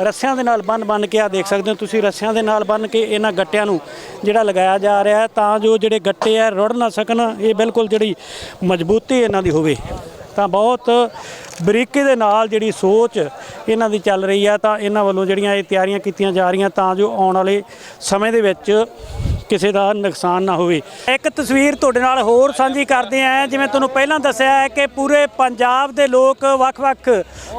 ਰੱਸਿਆਂ ਦੇ ਨਾਲ ਬੰਨ ਬੰਨ ਕੇ ਆ ਦੇਖ ਸਕਦੇ ਹੋ ਤੁਸੀਂ, ਰੱਸਿਆਂ ਦੇ ਨਾਲ ਬੰਨ ਕੇ ਇਹਨਾਂ ਗੱਟਿਆਂ ਨੂੰ ਜਿਹੜਾ ਲਗਾਇਆ ਜਾ ਰਿਹਾ ਤਾਂ ਜੋ ਜਿਹੜੇ ਗੱਟੇ ਆ ਰੁੜ ਨਾ ਸਕਣ, ਇਹ ਬਿਲਕੁਲ ਜਿਹੜੀ ਮਜ਼ਬੂਤੀ ਇਹਨਾਂ ਦੀ ਹੋਵੇ। ਤਾਂ ਬਹੁਤ ਬਰੀਕੀ ਦੇ ਨਾਲ ਜਿਹੜੀ ਸੋਚ ਇਹਨਾਂ ਦੀ ਚੱਲ ਰਹੀ ਆ ਤਾਂ ਇਹਨਾਂ ਵੱਲੋਂ ਜਿਹੜੀਆਂ ਇਹ ਤਿਆਰੀਆਂ ਕੀਤੀਆਂ ਜਾ ਰਹੀਆਂ ਤਾਂ ਜੋ ਆਉਣ ਵਾਲੇ ਸਮੇਂ ਦੇ ਵਿੱਚ ਕਿਸੇ ਦਾ ਨੁਕਸਾਨ ਨਾ ਹੋਵੇ। ਇੱਕ ਤਸਵੀਰ ਤੁਹਾਡੇ ਨਾਲ ਹੋਰ ਸਾਂਝੀ ਕਰਦੇ ਆ, ਜਿਵੇਂ ਤੁਹਾਨੂੰ ਪਹਿਲਾਂ ਦੱਸਿਆ ਹੈ ਕਿ ਪੂਰੇ ਪੰਜਾਬ ਦੇ ਲੋਕ, ਵੱਖ-ਵੱਖ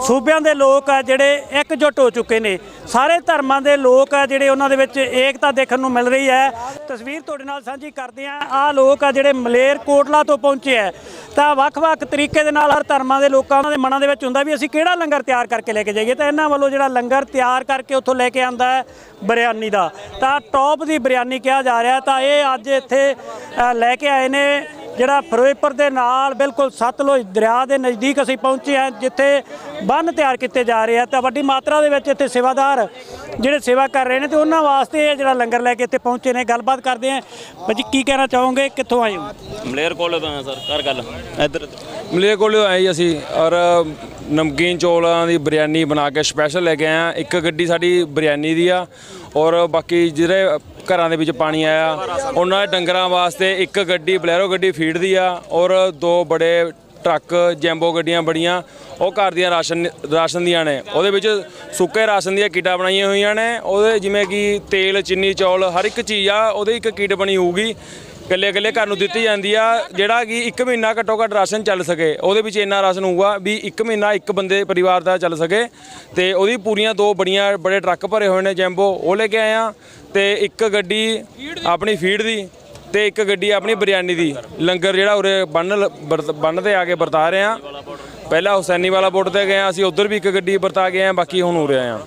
ਸੂਬਿਆਂ ਦੇ ਲੋਕ ਆ ਜਿਹੜੇ ਇਕਜੁੱਟ ਹੋ ਚੁੱਕੇ ਨੇ। ਸਾਰੇ ਧਰਮਾਂ ਦੇ ਲੋਕ ਆ ਜਿਹੜੇ ਉਹਨਾਂ ਦੇ ਵਿੱਚ ਏਕਤਾ ਦੇਖਣ ਨੂੰ ਮਿਲ ਰਹੀ ਹੈ। ਤਸਵੀਰ ਤੁਹਾਡੇ ਨਾਲ ਸਾਂਝੀ ਕਰਦੇ ਆ ਆ ਲੋਕ ਆ ਜਿਹੜੇ ਮਲੇਰ ਕੋਟਲਾ ਤੋਂ ਪਹੁੰਚੇ ਆ। ਤਾਂ ਵੱਖ-ਵੱਖ ਤਰੀਕੇ ਦੇ ਨਾਲ ਹਰ ਧਰਮਾਂ ਦੇ ਲੋਕਾਂ ਦੇ ਮਨਾਂ ਦੇ ਵਿੱਚ ਹੁੰਦਾ ਵੀ ਅਸੀਂ ਕਿਹੜਾ ਲੰਗਰ ਤਿਆਰ ਕਰਕੇ ਲੈ ਕੇ ਜਾਈਏ। ਤਾਂ ਇਹਨਾਂ ਵੱਲੋਂ ਜਿਹੜਾ ਲੰਗਰ ਤਿਆਰ ਕਰਕੇ ਉੱਥੋਂ ਲੈ ਕੇ ਆਂਦਾ ਹੈ ਬਿਰਿਆਨੀ ਦਾ। ਤਾਂ ਟੌਪ ਦੀ ਬਿਰਿਆਨੀ ਕਿਹਾ ਜਾ ਰਿਹਾ ਤਾਂ ਇਹ ਅੱਜ ਇੱਥੇ ਲੈ ਕੇ ਆਏ ਨੇ ਜਿਹੜਾ ਫਿਰੋਜ਼ਪੁਰ ਦੇ ਨਾਲ ਬਿਲਕੁਲ ਸਤਲੁਜ ਦਰਿਆ ਦੇ ਨਜ਼ਦੀਕ ਅਸੀਂ ਪਹੁੰਚੇ ਹਾਂ ਜਿੱਥੇ ਬੰਨ ਤਿਆਰ ਕੀਤੇ ਜਾ ਰਹੇ ਆ। ਤਾਂ ਵੱਡੀ ਮਾਤਰਾ ਦੇ ਵਿੱਚ ਇੱਥੇ ਸੇਵਾਦਾਰ ਜਿਹੜੇ ਸੇਵਾ ਕਰ ਰਹੇ ਨੇ ਤੇ ਉਹਨਾਂ ਵਾਸਤੇ ਇਹ ਜਿਹੜਾ ਲੰਗਰ ਲੈ ਕੇ ਇੱਥੇ ਪਹੁੰਚੇ ਨੇ। ਗੱਲਬਾਤ ਕਰਦੇ ਆਂ ਭਾਜੀ ਕੀ ਕਹਿਣਾ ਚਾਹੋਗੇ? ਕਿੱਥੋਂ ਆਏ ਹੋ? ਮਲੇਰ ਕੋਲ ਤੋਂ ਆ ਸਰ। ਕਰ ਗੱਲ। ਇੱਧਰ ਮਲੇ ਕੋਲੇ ਆਏ ਜੀ ਅਸੀਂ ਔਰ ਨਮਕੀਨ ਚੌਲਾਂ ਦੀ ਬਿਰਿਆਨੀ ਬਣਾ ਕੇ ਸਪੈਸ਼ਲ ਲੈ ਕੇ ਆਏ ਆ ਇੱਕ ਗੱਡੀ ਸਾਡੀ ਬਿਰਿਆਨੀ ਦੀ ਆ ਔਰ ਬਾਕੀ ਜਿਹੜੇ ਘਰਾਂ ਦੇ ਵਿੱਚ ਪਾਣੀ ਆਇਆ। ਉਹਨਾਂ ਦੇ ਡੰਗਰਾਂ ਵਾਸਤੇ ਇੱਕ ਗੱਡੀ, ਬਲੈਰੋ ਗੱਡੀ ਫੀਡ ਦੀ ਆ ਔਰ ਦੋ ਬੜੇ ਟਰੱਕ, ਜੈਂਬੋ ਗੱਡੀਆਂ ਬੜੀਆਂ, ਉਹ ਘਰ ਦੀਆਂ ਰਾਸ਼ਨ ਰਾਸ਼ਨ ਦੀਆਂ ਨੇ। ਉਹਦੇ ਵਿੱਚ ਸੁੱਕੇ ਰਾਸ਼ਨ ਦੀਆਂ ਕਿੱਟਾਂ ਬਣਾਈਆਂ ਹੋਈਆਂ ਨੇ। ਉਹਦੇ ਜਿਵੇਂ ਕਿ ਤੇਲ, ਚੀਨੀ, ਚੌਲ, ਹਰ ਇੱਕ ਚੀਜ਼ ਆ, ਉਹਦੇ ਇੱਕ ਕਿੱਟ ਬਣੀ ਹੋਊਗੀ। ਇਕੱਲੇ ਇਕੱਲੇ ਘਰ ਨੂੰ ਦਿੱਤੀ ਜਾਂਦੀ ਆ, ਜਿਹੜਾ ਕਿ 1 ਮਹੀਨਾ ਘੱਟੋ ਘੱਟ ਰਾਸ਼ਨ ਚੱਲ ਸਕੇ। ਉਹਦੇ ਵਿੱਚ ਇੰਨਾ ਰਾਸ਼ਨ ਹੋਊਗਾ ਵੀ 1 ਮਹੀਨਾ ਇੱਕ ਬੰਦੇ ਪਰਿਵਾਰ ਦਾ ਚੱਲ ਸਕੇ। ਤੇ ਉਹਦੀ ਪੂਰੀਆਂ ਦੋ ਬੜੀਆਂ, ਬੜੇ ਟਰੱਕ ਭਰੇ ਹੋਏ ਨੇ ਜੈਂਬੋ, ਉਹ ਲੈ ਕੇ ਆਏ ਆ। ਤੇ ਇੱਕ ਗੱਡੀ ਆਪਣੀ ਫੀਡ ਦੀ ਤੇ ਇੱਕ ਗੱਡੀ ਆਪਣੀ ਬਿਰਿਆਨੀ ਦੀ। ਲੰਗਰ ਜਿਹੜਾ ਉਰੇ ਬੰਨ ਬੰਨ ਤੇ ਆ ਕੇ ਵਰਤਾ ਰਹੇ ਆ। ਪਹਿਲਾਂ ਹੁਸੈਨੀ ਵਾਲਾ ਬੋਰਡ ਤੇ ਗਏ ਆ, ਅਸੀਂ ਉਧਰ ਵੀ ਇੱਕ ਗੱਡੀ ਵਰਤਾ ਗਏ ਆ, ਬਾਕੀ ਹੁਣ ਉਰੇ ਆਏ ਆ।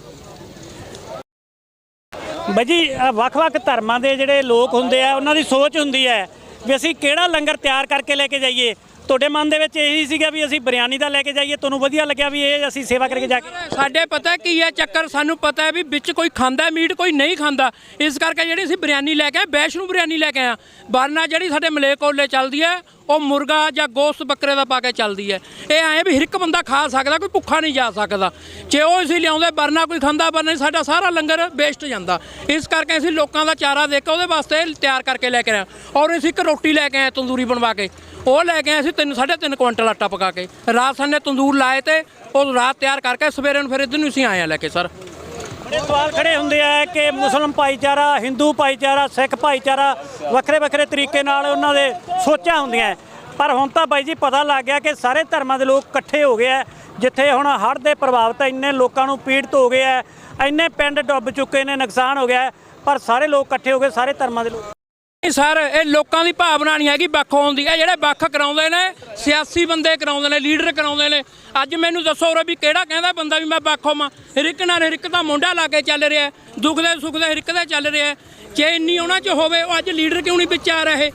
ਬਾਈ ਜੀ ਵੱਖ-ਵੱਖ ਧਰਮਾਂ ਦੇ ਜਿਹੜੇ ਲੋਕ ਹੁੰਦੇ ਆ, ਉਹਨਾਂ ਦੀ ਸੋਚ ਹੁੰਦੀ ਹੈ ਵੀ ਅਸੀਂ ਕਿਹੜਾ ਲੰਗਰ ਤਿਆਰ ਕਰਕੇ ਲੈ ਕੇ ਜਾਈਏ। ਤੁਹਾਡੇ ਮਨ ਦੇ ਵਿੱਚ ਇਹੀ ਸੀਗਾ ਵੀ ਅਸੀਂ ਬਿਰਿਆਨੀ ਦਾ ਲੈ ਕੇ ਜਾਈਏ। ਤੁਹਾਨੂੰ ਵਧੀਆ ਲੱਗਿਆ ਵੀ ਇਹ ਅਸੀਂ ਸੇਵਾ ਕਰਕੇ ਜਾ ਕੇ ਸਾਡੇ ਪਤਾ ਕੀ ਹੈ ਚੱਕਰ, ਸਾਨੂੰ ਪਤਾ ਹੈ ਵੀ ਵਿੱਚ ਕੋਈ ਖਾਂਦਾ ਮੀਟ, ਕੋਈ ਨਹੀਂ ਖਾਂਦਾ। ਇਸ ਕਰਕੇ ਜਿਹੜੀ ਅਸੀਂ ਬਿਰਿਆਨੀ ਲੈ ਕੇ ਆਏ, ਵੈਸ਼ਨੂੰ ਬਿਰਿਆਨੀ ਲੈ ਕੇ ਆਏ ਬਾਰਨਾ ਜਿਹੜੀ ਸਾਡੇ ਮਲੇਕੋਲੇ ਚੱਲਦੀ ਹੈ ਉਹ ਮੁਰਗਾ ਜਾਂ ਗੋਸ ਬੱਕਰੇ ਦਾ ਪਾ ਕੇ ਚੱਲਦੀ ਹੈ। ਇਹ ਐਂ ਵੀ ਹਰ ਇੱਕ ਬੰਦਾ ਖਾ ਸਕਦਾ, ਕੋਈ ਭੁੱਖਾ ਨਹੀਂ ਜਾ ਸਕਦਾ। ਜੇ ਉਹ ਅਸੀਂ ਲਿਆਉਂਦੇ, ਵਰਨਾ ਕੋਈ ਖਾਂਦਾ, ਵਰਨਾ ਸਾਡਾ ਸਾਰਾ ਲੰਗਰ ਵੇਸਟ ਜਾਂਦਾ। ਇਸ ਕਰਕੇ ਅਸੀਂ ਲੋਕਾਂ ਦਾ ਚਾਰਾ ਦੇ ਕੇ ਉਹਦੇ ਵਾਸਤੇ ਤਿਆਰ ਕਰਕੇ ਲੈ ਕੇ ਆਏ ਔਰ ਅਸੀਂ ਇੱਕ ਰੋਟੀ ਲੈ ਕੇ ਆਏ ਤੰਦੂਰੀ ਬਣਵਾ ਕੇ। ਉਹ ਲੈ ਕੇ ਆਏ ਅਸੀਂ ਤਿੰਨ, ਸਾਢੇ ਤਿੰਨ ਕੁਇੰਟਲ ਆਟਾ ਪਕਾ ਕੇ। ਰਾਤ ਸਾਨੇ ਤੰਦੂਰ ਲਾਏ ਤੇ ਉਹ ਰਾਤ ਤਿਆਰ ਕਰਕੇ ਸਵੇਰੇ ਨੂੰ ਫਿਰ ਇੱਧਰ ਨੂੰ ਅਸੀਂ ਆਏ ਆ ਲੈ ਕੇ, ਸਰ। ਬੜੇ ਸਵਾਲ ਖੜੇ ਹੁੰਦੇ ਆ ਕਿ ਮੁਸਲਮ ਭਾਈਚਾਰਾ, ਹਿੰਦੂ ਭਾਈਚਾਰਾ, ਸਿੱਖ ਭਾਈਚਾਰਾ ਵੱਖਰੇ ਵੱਖਰੇ ਤਰੀਕੇ ਨਾਲ ਉਹਨਾਂ ਦੇ ਸੋਚਾਂ ਹੁੰਦੀਆਂ ਪਰ ਹੁਣ ਤਾਂ ਬਾਈ ਜੀ ਪਤਾ ਲੱਗ ਗਿਆ ਕਿ ਸਾਰੇ ਧਰਮਾਂ ਦੇ ਲੋਕ ਇਕੱਠੇ ਹੋ ਗਏ ਆ ਜਿੱਥੇ ਹੁਣ ਹੜ੍ਹ ਦੇ ਪ੍ਰਭਾਵਿਤ ਇੰਨੇ ਲੋਕਾਂ ਨੂੰ ਪੀੜਤ ਹੋ ਗਏ ਆ ਇੰਨੇ ਪਿੰਡ ਡੁੱਬ ਚੁੱਕੇ ਨੇ, ਨੁਕਸਾਨ ਹੋ ਗਿਆ ਪਰ ਸਾਰੇ ਲੋਕ ਇਕੱਠੇ ਹੋ ਗਏ, ਸਾਰੇ ਧਰਮਾਂ ਦੇ ਲੋਕ। ਸਰ, ਇਹ ਲੋਕਾਂ ਦੀ ਭਾਵਨਾ ਨਹੀਂ ਹੈਗੀ ਵੱਖ ਹੋਣ ਦੀ। ਇਹ ਜਿਹੜੇ ਵੱਖ ਕਰਾਉਂਦੇ ਨੇ, ਸਿਆਸੀ ਬੰਦੇ ਕਰਾਉਂਦੇ ਨੇ, ਲੀਡਰ ਕਰਾਉਂਦੇ ਨੇ। ਅੱਜ ਮੈਨੂੰ ਦੱਸੋ ਉਰੇ ਵੀ ਕਿਹੜਾ ਕਹਿੰਦਾ ਬੰਦਾ ਵੀ ਮੈਂ ਵੱਖ ਹੋਵਾਂ? ਹਰ ਇੱਕ ਨਾਲ ਹਰ ਇੱਕ ਦਾ ਮੁੰਡਾ ਲਾ ਕੇ ਚੱਲ ਰਿਹਾ ਹੈ। ਦੁੱਖ ਦੇ ਸੁੱਖ ਦੇ ਹਰ ਇੱਕ ਦੇ ਚੱਲ ਰਿਹਾ ਜੇ ਇੰਨੀ ਉਹਨਾਂ 'ਚ ਹੋਵੇ, ਉਹ ਅੱਜ ਲੀਡਰ ਕਿਉਂ ਨਹੀਂ ਵਿੱਚ ਆ ਰਹੇ?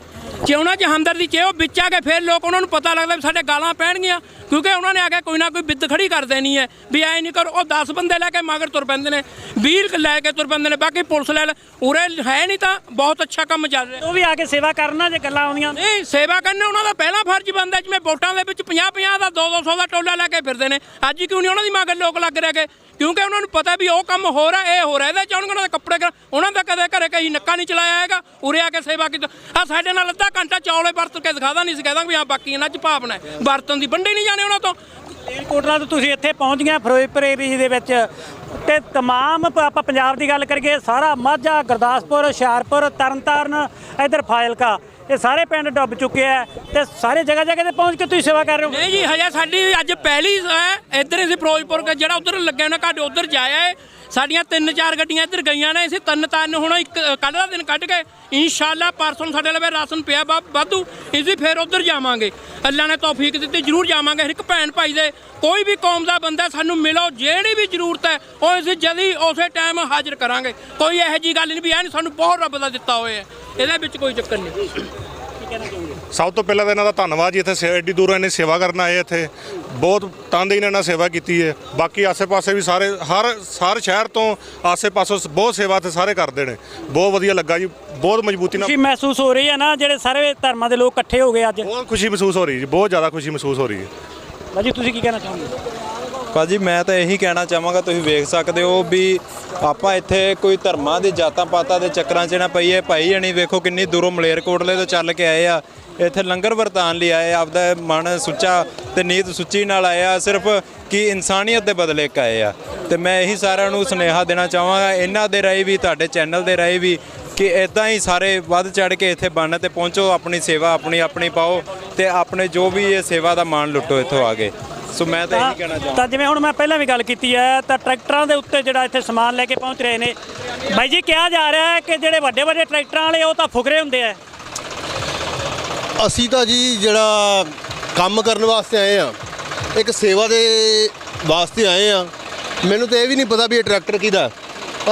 ਜੇ ਉਹਨਾਂ 'ਚ ਹਮਦਰਦੀ ਜੇ ਉਹ ਵਿੱਚ ਆ ਕੇ ਫਿਰ ਲੋਕ ਉਹਨਾਂ ਨੂੰ ਪਤਾ ਲੱਗਦਾ ਵੀ ਸਾਡੇ ਗਾਲਾਂ ਪੈਣਗੀਆਂ ਕਿਉਂਕਿ ਉਹਨਾਂ ਨੇ ਆ ਕੇ ਕੋਈ ਨਾ ਕੋਈ ਬਿੱਦ ਖੜੀ ਕਰ ਦੇਣੀ ਹੈ ਵੀ ਐ ਨਹੀਂ ਕਰੋ ਉਹ 10 ਬੰਦੇ ਲੈ ਕੇ ਮਗਰ ਤੁਰ ਪੈਂਦੇ ਨੇ 20 ਲੈ ਕੇ ਤੁਰ ਪੈਂਦੇ ਨੇ ਬਾਕੀ ਪੁਲਿਸ ਲੈ ਉਰੇ ਹੈ ਨਹੀਂ ਤਾਂ ਬਹੁਤ ਅੱਛਾ ਕੰਮ ਚੱਲ ਰਿਹਾ। ਉਹ ਵੀ ਆ ਕੇ ਸੇਵਾ ਕਰਨਾ ਜੇ ਗੱਲਾਂ ਆਉਂਦੀਆਂ। ਨਹੀਂ ਸੇਵਾ ਕਰਨਾ ਉਹਨਾਂ ਦਾ ਪਹਿਲਾ ਫਰਜ਼ ਬਣਦਾ ਜਿਵੇਂ ਵੋਟਾਂ ਦੇ ਵਿੱਚ 50 50 ਦਾ 2 200 ਦਾ ਟੋਲਾ ਲੈ ਕੇ ਫਿਰਦੇ ਨੇ ਅੱਜ ਕਿਉਂ ਨਹੀਂ ਉਹਨਾਂ ਦੀ ਮਗਰ ਲੋਕ ਲੱਗ ਰਹੇ ਗੇ ਕਿਉਂਕਿ ਉਹਨਾਂ ਨੂੰ ਪਤਾ ਵੀ ਉਹ ਕੰਮ ਹੋ ਰਿਹਾ ਇਹ ਹੋ ਰਿਹਾ ਇਹਦੇ ਚ ਉਹਨਾਂ ਦੇ ਕੱਪੜੇ ਉਹਨਾਂ ਦਾ ਕਦੇ ਘਰੇ ਕਹੀ ਨੱਕਾ ਨਹੀਂ ਚਲਾਇਆ ਹੈਗਾ ਉਰੇ ਆ ਕੇ ਸੇਵਾ ਕੀਤੀ ਆ ਸਾਡੇ ਨਾਲ ਅੱਧਾ ਅੱਧਾ ਘੰਟਾ ਚੌਲੇ ਵਰਤ ਕੇ ਦਿਖਾਦਾ ਨਹੀਂ ਸੀ ਕਹਦਾ ਵੀ ਆ ਬਾਕੀ ਇਹਨਾਂ ਚ ਭਾਵਨਾ ਹੈ। ਵਰਤਨ ਦੀ ਵੰਡੇ ਨਹੀਂ ਜਾਣੇ ਉਹਨਾਂ ਤੋਂ। ਕੋਟਲਾ ਤੋਂ ਤੁਸੀਂ ਇੱਥੇ ਪਹੁੰਚ ਗਏ ਫਿਰੋਜ਼ਪੁਰ ਏਰੀਏ ਦੇ ਵਿੱਚ। ਤੇ ਤਮਾਮ ਆਪਾਂ ਪੰਜਾਬ ਦੀ ਗੱਲ ਕਰੀਏ ਸਾਰਾ ਮਾਝਾ ਗੁਰਦਾਸਪੁਰ ਹੁਸ਼ਿਆਰਪੁਰ ਤਰਨਤਾਰਨ ਇਧਰ ਫਾਇਲਕਾ ਇਹ ਸਾਰੇ ਪਿੰਡ ਡੁੱਬ ਚੁੱਕੇ ਆ ਤੇ ਸਾਰੇ ਜਗ੍ਹਾ ਜਗ੍ਹਾ ਤੇ ਪਹੁੰਚ ਕੇ ਤੁਸੀਂ ਸੇਵਾ ਕਰ ਰਹੇ ਹੋ? ਨਹੀਂ ਜੀ ਹਜੇ ਸਾਡੀ ਅੱਜ ਪਹਿਲੀ ਹੈ ਇੱਧਰ ਅਸੀਂ ਫਿਰੋਜ਼ਪੁਰ ਕੇ ਜਿਹੜਾ ਉਧਰ ਲੱਗਿਆ ਨਾ ਘਾਟੇ ਉਧਰ ਜਾਇਆ ਹੈ ਸਾਡੀਆਂ ਤਿੰਨ ਚਾਰ ਗੱਡੀਆਂ ਇੱਧਰ ਗਈਆਂ ਨੇ, ਅਸੀਂ ਤਿੰਨ ਤਨ ਹੁਣ ਇੱਕ ਕੱਲ੍ਹ ਦਾ ਦਿਨ ਕੱਢ ਕੇ ਇਨਸ਼ਾਅੱਲਾ ਪਰਸੋਂ ਨੂੰ ਸਾਡੇ ਲਵੇ ਰਾਸ਼ਨ ਪਿਆ ਵਾ- ਵਾਧੂ ਅਸੀਂ ਫਿਰ ਉੱਧਰ ਜਾਵਾਂਗੇ। ਅੱਲਾ ਨੇ ਤੌਫੀਕ ਦਿੱਤੀ, ਜ਼ਰੂਰ ਜਾਵਾਂਗੇ। ਹਰ ਇੱਕ ਭੈਣ ਭਾਈ ਦੇ ਕੋਈ ਵੀ ਕੌਮ ਦਾ ਬੰਦਾ ਸਾਨੂੰ ਮਿਲੋ, ਜਿਹੜੀ ਵੀ ਜ਼ਰੂਰਤ ਹੈ, ਉਹ ਅਸੀਂ ਜਲਦੀ ਉਸੇ ਟਾਈਮ ਹਾਜ਼ਰ ਕਰਾਂਗੇ। ਕੋਈ ਇਹੋ ਜੀ ਗੱਲ ਨਹੀਂ ਵੀ ਇਹ ਨਹੀਂ ਸਾਨੂੰ ਬਹੁਤ ਰੱਬ ਦਾ ਦਿੱਤਾ ਹੋਇਆ ਹੈ। ਇਹਦੇ ਵਿੱਚ ਕੋਈ ਚੱਕਰ ਨਹੀਂ। ਸਭ ਤੋਂ ਪਹਿਲਾਂ ਤਾਂ ਇਹਨਾਂ ਦਾ ਧੰਨਵਾਦ ਜੀ ਇੱਥੇ ਸੇ- ਐਡੀ ਦੂਰੋਂ ਇਹਨੇ ਸੇਵਾ ਕਰਨ ਆਏ ਇੱਥੇ। ਬਹੁਤ ਤਨਦੇਹੀ ਨਾਲ ਇਹਨਾਂ ਸੇਵਾ ਕੀਤੀ ਹੈ। ਬਾਕੀ ਆਸੇ-ਪਾਸੇ ਵੀ ਸਾਰੇ ਹਰ ਹਰ ਸ਼ਹਿਰ ਤੋਂ ਆਸੇ-ਪਾਸੋਂ ਬਹੁਤ ਸੇਵਾ ਇੱਥੇ ਸਾਰੇ ਕਰਦੇ ਨੇ। ਬਹੁਤ ਵਧੀਆ ਲੱਗਾ ਜੀ ਬਹੁਤ ਮਜ਼ਬੂਤੀ ਨਾਲ ਖੁਸ਼ੀ ਮਹਿਸੂਸ ਹੋ ਰਹੀ ਹੈ ਨਾ ਜਿਹੜੇ ਸਾਰੇ ਧਰਮਾਂ ਦੇ ਲੋਕ ਇਕੱਠੇ ਹੋ ਗਏ ਅੱਜ। ਬਹੁਤ ਖੁਸ਼ੀ ਮਹਿਸੂਸ ਹੋ ਰਹੀ ਜੀ ਬਹੁਤ ਜ਼ਿਆਦਾ ਖੁਸ਼ੀ ਮਹਿਸੂਸ ਹੋ ਰਹੀ ਹੈ। ਬਾਜੀ ਤੁਸੀਂ ਕੀ ਕਹਿਣਾ ਚਾਹੋਗੇ? ਭਾਜੀ ਮੈਂ ਤਾਂ ਇਹੀ ਕਹਿਣਾ ਚਾਹਾਂਗਾ, ਤੁਸੀਂ ਵੇਖ ਸਕਦੇ ਹੋ ਵੀ ਆਪਾਂ ਇੱਥੇ ਕੋਈ ਧਰਮਾਂ ਦੇ ਜਾਤਾਂ ਪਾਤਾਂ ਦੇ ਚੱਕਰਾਂ 'ਚ ਨਾ ਪਈਏ। ਭਾਈ ਜਣੀ, ਵੇਖੋ ਕਿੰਨੀ ਦੂਰੋਂ ਮਲੇਰਕੋਟਲੇ ਤੋਂ ਚੱਲ ਕੇ ਆਏ ਆ। ਇੱਥੇ ਲੰਗਰ ਵਰਤਾਨ ਲਈ ਆਏ ਆਪਦਾ ਮਨ ਸੁੱਚਾ ਤੇ ਨੀਤ ਸੁੱਚੀ ਨਾਲ ਆਏ ਆ, ਸਿਰਫ ਕਿ ਇਨਸਾਨੀਅਤ ਦੇ ਬਦਲੇ ਇੱਕ ਆਏ ਆ। ਤੇ ਮੈਂ ਇਹੀ ਸਾਰਿਆਂ ਨੂੰ ਸੁਨੇਹਾ ਦੇਣਾ ਚਾਹਾਂਗਾ, ਇਹਨਾਂ ਦੇ ਰਾਹੀਂ ਵੀ, ਤੁਹਾਡੇ ਚੈਨਲ ਦੇ ਰਾਹੀਂ ਵੀ, ਕਿ ਇਦਾਂ ਹੀ ਸਾਰੇ ਵੱਧ ਚੜ ਕੇ ਇੱਥੇ ਬੰਨ ਤੇ ਪਹੁੰਚੋ, ਆਪਣੀ ਸੇਵਾ ਆਪਣੀ ਆਪਣੀ ਪਾਓ ਤੇ ਆਪਣੇ ਜੋ ਵੀ ਇਹ ਸੇਵਾ ਦਾ ਮਾਣ ਲੁੱਟੋ ਇੱਥੋਂ ਆ ਕੇ। ਸੋ ਮੈਂ ਤਾਂ ਇਹੀ ਕਹਿਣਾ ਚਾਹਾਂਗਾ ਤਾਂ ਜਿਵੇਂ ਹੁਣ ਮੈਂ ਪਹਿਲਾਂ ਵੀ ਗੱਲ ਕੀਤੀ ਹੈ ਤਾਂ ਟਰੈਕਟਰਾਂ ਦੇ ਉੱਤੇ ਜਿਹੜਾ ਇੱਥੇ ਸਮਾਨ ਲੈ ਕੇ ਪਹੁੰਚ ਰਹੇ ਨੇ। ਬਾਈ ਜੀ ਕਿਹਾ ਜਾ ਰਿਹਾ ਹੈ ਕਿ ਜਿਹੜੇ ਵੱਡੇ ਵੱਡੇ ਟਰੈਕਟਰਾਂ ਵਾਲੇ ਉਹ ਤਾਂ ਫੁਕਰੇ ਹੁੰਦੇ ਆ। ਅਸੀਂ ਤਾਂ ਜੀ ਜਿਹੜਾ ਕੰਮ ਕਰਨ ਵਾਸਤੇ ਆਏ ਆ ਇੱਕ ਸੇਵਾ ਦੇ ਵਾਸਤੇ ਆਏ ਆ ਮੈਨੂੰ ਤਾਂ ਇਹ ਵੀ ਨਹੀਂ ਪਤਾ ਵੀ ਇਹ ਟਰੈਕਟਰ ਕਿਹਦਾ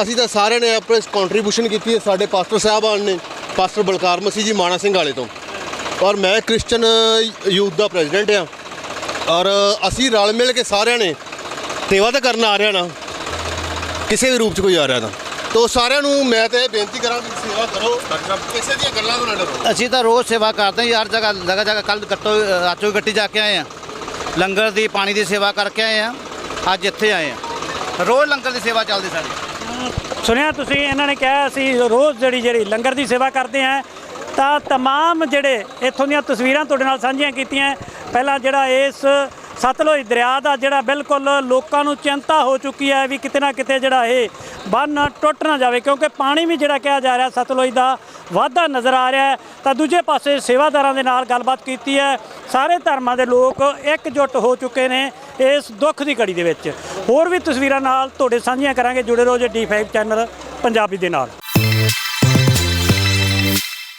ਅਸੀਂ ਤਾਂ ਸਾਰਿਆਂ ਨੇ ਆਪਣੇ ਕੰਟਰੀਬਿਊਸ਼ਨ ਕੀਤੀ ਹੈ ਸਾਡੇ ਪਾਸਟਰ ਸਾਹਿਬਾਨ ਨੇ ਪਾਸਟਰ ਬਲਕਾਰ ਮਸੀਹ ਜੀ ਮਾਣਾ ਸਿੰਘ ਵਾਲੇ ਤੋਂ। ਔਰ ਮੈਂ ਕ੍ਰਿਸਚੀਅਨ ਯੂਥ ਦਾ ਪ੍ਰੈਜ਼ੀਡੈਂਟ ਆ ਔਰ ਅਸੀਂ ਰਲ ਮਿਲ ਕੇ ਸਾਰਿਆਂ ਨੇ ਸੇਵਾ ਤਾਂ ਕਰਨ ਆ ਰਿਹਾ ਨਾ ਕਿਸੇ ਵੀ ਰੂਪ 'ਚ ਕੋਈ ਆ ਰਿਹਾ ਤਾਂ ਤੋ ਸਾਰਿਆਂ ਨੂੰ ਮੈਂ ਤਾਂ ਇਹ ਬੇਨਤੀ ਕਰਾਂ ਕਿ ਸੇਵਾ ਕਰੋ ਕਿਸੇ ਦੀਆਂ ਗੱਲਾਂ ਤੋਂ ਨਾ ਡਰੋ ਅਸੀਂ ਤਾਂ ਰੋਜ਼ ਸੇਵਾ ਕਰਦੇ ਹਾਂ ਯਾਰ ਜਗ੍ਹਾ ਜਗ੍ਹਾ ਜਗ੍ਹਾ ਕੱਲ ਗੱਟੋ ਆਚੋ ਗੱਟੀ ਜਾ ਕੇ ਆਏ ਆ ਲੰਗਰ ਦੀ ਪਾਣੀ ਦੀ ਸੇਵਾ ਕਰਕੇ ਆਏ ਆ ਅੱਜ ਇੱਥੇ ਆਏ ਆ ਰੋਜ਼ ਲੰਗਰ ਦੀ ਸੇਵਾ ਚੱਲਦੀ ਸਾਡੀ ਸੁਣਿਆ ਤੁਸੀਂ ਇਹਨਾਂ ਨੇ ਕਿਹਾ ਅਸੀਂ ਰੋਜ਼ ਜਿਹੜੀ ਜਿਹੜੀ ਲੰਗਰ ਦੀ ਸੇਵਾ ਕਰਦੇ ਹਾਂ ਤਾਂ तमाम ਜਿਹੜੇ ਇੱਥੋਂ ਦੀਆਂ ਤਸਵੀਰਾਂ ਤੁਹਾਡੇ ਨਾਲ ਸਾਂਝੀਆਂ ਕੀਤੀਆਂ ਪਹਿਲਾਂ ਜਿਹੜਾ ਇਸ ਸਤਲੁਜ ਦਰਿਆ ਦਾ ਜਿਹੜਾ ਬਿਲਕੁਲ ਲੋਕਾਂ ਨੂੰ ਚਿੰਤਾ ਹੋ ਚੁੱਕੀ ਹੈ ਵੀ ਕਿਤੇ ਨਾ ਕਿਤੇ ਜਿਹੜਾ ਇਹ ਬੰਨ ਟੁੱਟ ਨਾ ਜਾਵੇ, ਕਿਉਂਕਿ ਪਾਣੀ ਵੀ ਜਿਹੜਾ ਕਿਹਾ ਜਾ ਰਿਹਾ ਸਤਲੁਜ ਦਾ ਵਾਧਾ ਨਜ਼ਰ ਆ ਰਿਹਾ ਤਾਂ ਦੂਜੇ ਪਾਸੇ ਸੇਵਾਦਾਰਾਂ ਦੇ ਨਾਲ ਗੱਲਬਾਤ ਕੀਤੀ ਹੈ। ਸਾਰੇ ਧਰਮਾਂ ਦੇ ਲੋਕ ਇਕਜੁੱਟ ਹੋ ਚੁੱਕੇ ਨੇ ਇਸ ਦੁੱਖ ਦੀ ਘੜੀ ਦੇ ਵਿੱਚ। ਹੋਰ ਵੀ ਤਸਵੀਰਾਂ ਨਾਲ ਤੁਹਾਡੇ ਸਾਂਝੀਆਂ ਕਰਾਂਗੇ। ਜੁੜੇ ਰਹੋ ਜੇ D5 ਚੈਨਲ ਪੰਜਾਬੀ ਦੇ ਨਾਲ।